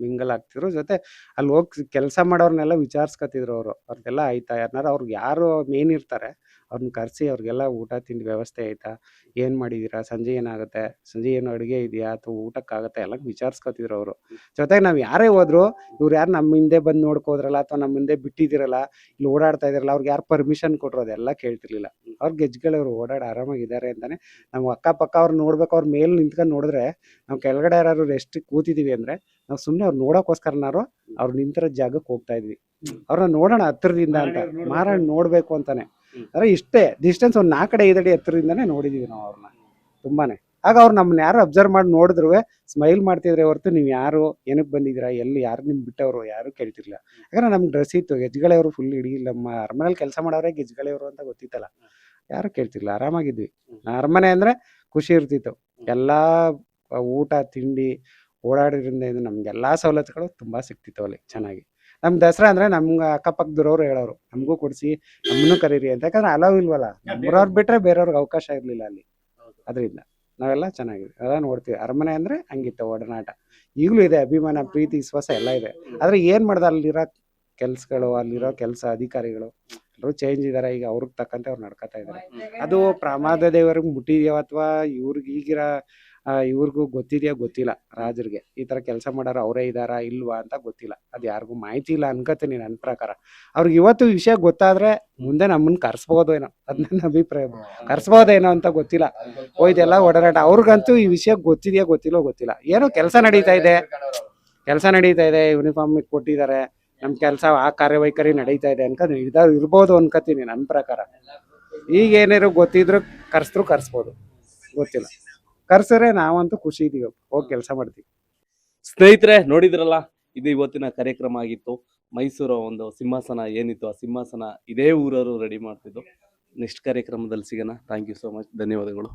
ಮಿಂಗಲ್ ಆಗ್ತಿದ್ರು. ಜೊತೆ ಅಲ್ಲಿ ಹೋಗಿ ಕೆಲಸ ಮಾಡೋರ್ನೆಲ್ಲ ವಿಚಾರಿಸ್ಕೊತಿದ್ರು ಅವರು. ಅವ್ರಿಗೆಲ್ಲ ಆಯ್ತಾ? ಯಾರನ್ನಾರು ಅವ್ರಿಗೆ ಯಾರು ಮೇನ್ ಇರ್ತಾರೆ. ಅವ್ರನ್ನ ಕರೆಸಿ ಅವ್ರಿಗೆಲ್ಲ ಊಟ ತಿಂಡಿ ವ್ಯವಸ್ಥೆ ಆಯ್ತಾ? ಏನು ಮಾಡಿದ್ದೀರಾ ಸಂಜೆ ಏನಾಗುತ್ತೆ? ಸಂಜೆ ಏನು ಅಡುಗೆ ಇದೆಯಾ? ಅಥವಾ ಊಟಕ್ಕಾಗತ್ತೆ? ಎಲ್ಲ ವಿಚಾರಿಸ್ಕೊತಿದ್ರು ಅವರು. ಜೊತೆಗೆ ನಾವು ಯಾರೇ ಹೋದ್ರು ಇವ್ರು ಯಾರು ನಮ್ಮ ಹಿಂದೆ ಬಂದು ನೋಡ್ಕೋದ್ರಲ್ಲ ಅಥವಾ ನಮ್ಮ ಹಿಂದೆ ಬಿಟ್ಟಿದಿರಲ್ಲ ಇಲ್ಲಿ ಓಡಾಡ್ತಾ ಇದ್ರಲ್ಲ ಅವ್ರಿಗೆ ಯಾರು ಪರ್ಮಿಷನ್ ಕೊಟ್ಟರು ಅದೆಲ್ಲ ಕೇಳ್ತಿರ್ಲಿಲ್ಲ. ಅವ್ರ ಗೆಜ್ಗಳವ್ರು ಓಡಾಡಿ ಆರಾಮಾಗಿದ್ದಾರೆ ಅಂತಾನೆ ನಮ್ಮ ಅಕ್ಕಪಕ್ಕ ಅವ್ರು ನೋಡ್ಬೇಕು ಅವ್ರ ಮೇಲೆ ನಿಂತ್ಕೊಂಡು ನೋಡಿದ್ರೆ ನಾವು ಕೆಳಗಡೆ ಯಾರು ರೆಸ್ಟ್ ಕೂತಿದೀವಿ ಅಂದ್ರೆ ನಾವು ಸುಮ್ಮನೆ ಅವ್ರು ನೋಡೋಕ್ಕೋಸ್ಕರನಾರು ಅವ್ರು ನಿಂತಿರೋ ಜಾಗಕ್ಕೆ ಹೋಗ್ತಾ ಇದ್ವಿ. ಅವ್ರನ್ನ ನೋಡೋಣ ಹತ್ತಿರದಿಂದ ಅಂತ. ಮಾರಾಣ ನೋಡಬೇಕು ಅಂತಾನೆ. ಅಂದ್ರೆ ಇಷ್ಟೇ. ಡಿಸ್ಟೆನ್ಸ್ ಒಂದು ನಾಲ್ಕು ಕಡೆ ಐದಡಿ ಹತ್ತಿರದಿಂದನೇ ನೋಡಿದೀವಿ ನಾವು ಅವ್ರನ್ನ ತುಂಬಾನೇ. ಆಗ ಅವ್ರು ನಮ್ಮನ್ನ ಯಾರು ಅಬ್ಸರ್ವ್ ಮಾಡಿ ನೋಡಿದ್ರು ಸ್ಮೈಲ್ ಮಾಡ್ತಿದ್ರೆ ಹೊರತು ನೀವು ಯಾರು ಏನಕ್ಕೆ ಬಂದಿದ್ದೀರಾ ಎಲ್ಲಿ ಯಾರು ನಿಮ್ ಬಿಟ್ಟವರು ಯಾರು ಕೇಳ್ತಿರ್ಲಿಲ್ಲ. ಯಾಕಂದ್ರೆ ನಮ್ಗೆ ಡ್ರೆಸ್ ಇತ್ತು ಗೆಜ್ಗಳೆಯವರು ಫುಲ್ ಇಡೀ ನಮ್ಮ ಅರಮನೆಯಲ್ಲಿ ಕೆಲಸ ಮಾಡೋರೇ ಗೆಜ್ಗಳೆಯವರು ಅಂತ ಗೊತ್ತಿತ್ತಲ್ಲ. ಯಾರು ಕೇಳ್ತಿರ್ಲಿಲ್ಲ ಆರಾಮಾಗಿದ್ವಿ. ಅರಮನೆ ಅಂದ್ರೆ ಖುಷಿ ಇರ್ತಿತ್ತು. ಎಲ್ಲಾ ಊಟ ತಿಂಡಿ ಓಡಾಡೋದ್ರಿಂದ ಇದು ನಮ್ಗೆಲ್ಲಾ ಸವಲತ್ತುಗಳು ತುಂಬಾ ಸಿಕ್ತಿತ್ತು ಅಲ್ಲಿ ಚೆನ್ನಾಗಿ. ನಮ್ ದಸರಾ ಅಂದ್ರೆ ನಮ್ಗೆ ಅಕ್ಕಪಕ್ಕದವ್ರವ್ರು ಹೇಳೋರು ನಮಗೂ ಕೊಡಿಸಿ ನಮ್ಮನ್ನು ಕರೀರಿ. ಅಂತ. ಯಾಕಂದ್ರೆ ಅಲವ್ ಇಲ್ವಲ್ಲ ನಮ್ಮವ್ರವ್ರು ಬಿಟ್ರೆ ಬೇರೆಯವ್ರಿಗೆ ಅವಕಾಶ ಇರ್ಲಿಲ್ಲ ಅಲ್ಲಿ. ಅದರಿಂದ ನಾವೆಲ್ಲ ಚೆನ್ನಾಗಿದೆ ಎಲ್ಲ ನೋಡ್ತೀವಿ. ಅರಮನೆ ಅಂದ್ರೆ ಹಂಗಿತ್ತು ಒಡನಾಟ. ಈಗಲೂ ಇದೆ ಅಭಿಮಾನ ಪ್ರೀತಿ ವಿಶ್ವಾಸ ಎಲ್ಲ ಇದೆ. ಆದ್ರೆ ಏನ್ ಮಾಡ್ದ ಅಲ್ಲಿರೋ ಕೆಲ್ಸಗಳು ಅಲ್ಲಿರೋ ಕೆಲಸ ಅಧಿಕಾರಿಗಳು? ಎಲ್ಲರೂ ಚೇಂಜ್ ಇದಾರೆ. ಈಗ ಅವ್ರಿಗೆ ತಕ್ಕಂತೆ ಅವ್ರು ನಡ್ಕೋತಾ ಇದ್ದಾರೆ ಅದು ಪ್ರಮಾದ ದೇವರಿಗೆ ಮುಟ್ಟಿದ್ಯೋ ಅಥವಾ ಇವ್ರಿಗೆ ಈಗಿರೋ ಇವ್ರಿಗೂ ಗೊತ್ತಿದೆಯಾ? ಗೊತ್ತಿಲ್ಲ. ರಾಜರಿಗೆ. ಈ ತರ ಕೆಲಸ ಮಾಡೋರು ಅವರೇ ಇದ್ದಾರಾ ಇಲ್ವಾ ಅಂತ ಗೊತ್ತಿಲ್ಲ. ಅದು ಯಾರಿಗೂ ಮಾಹಿತಿ ಇಲ್ಲ ಅನ್ಕೋತೀನಿ ನನ್ನ ಪ್ರಕಾರ. ಅವ್ರಿಗೆ ಇವತ್ತು ವಿಷಯ ಗೊತ್ತಾದ್ರೆ ಮುಂದೆ ನಮ್ಮನ್ನ ಕರ್ಸ್ಬೋದೇನೋ ಅದು ನನ್ನ ಅಭಿಪ್ರಾಯ. ಕರ್ಸ್ಬೋದೇನೋ ಅಂತ ಗೊತ್ತಿಲ್ಲ. ಇದೆಲ್ಲ ಓಡಾಟ ಅವ್ರಿಗಂತೂ ಈ ವಿಷಯ ಗೊತ್ತಿದೆಯಾ ಗೊತ್ತಿಲ್ಲೋ ಗೊತ್ತಿಲ್ಲ. ಏನೋ ಕೆಲಸ ನಡೀತಾ ಇದೆ. ಕೆಲಸ ನಡೀತಾ ಇದೆ. ಯೂನಿಫಾರ್ಮ್ ಕೊಟ್ಟಿದ್ದಾರೆ. ನಮ್ಮ ಕೆಲಸ ಆ ಕಾರ್ಯವೈಖರಿ ನಡೀತಾ ಇದೆ ಅನ್ಕೋ ಇದ ಇರ್ಬೋದು ಅನ್ಕೋತೀನಿ ನನ್ನ ಪ್ರಕಾರ. ಈಗ ಏನಾರು ಗೊತ್ತಿದ್ರು ಕರ್ಸಿದ್ರು ಕರ್ಸ್ಬೋದು. ಗೊತ್ತಿಲ್ಲ. ಕರ್ಸಿದ್ರೆ ನಾವಂತೂ ಖುಷಿ ಇದೀವಿ. ಹೋಗಿ ಕೆಲಸ ಮಾಡ್ತೀವಿ. ಸ್ನೇಹಿತರೆ ನೋಡಿದ್ರಲ್ಲ? ಇದು ಇವತ್ತಿನ ಕಾರ್ಯಕ್ರಮ ಆಗಿತ್ತು. ಮೈಸೂರು ಒಂದು ಸಿಂಹಾಸನ ಏನಿತ್ತು ಆ ಸಿಂಹಾಸನ ಇದೇ ಊರವರು ರೆಡಿ ಮಾಡ್ತಿದ್ದು. ನೆಕ್ಸ್ಟ್ ಕಾರ್ಯಕ್ರಮದಲ್ಲಿ ಸಿಗೋಣ. ಥ್ಯಾಂಕ್ ಯು ಸೋ ಮಚ್ ಧನ್ಯವಾದಗಳು.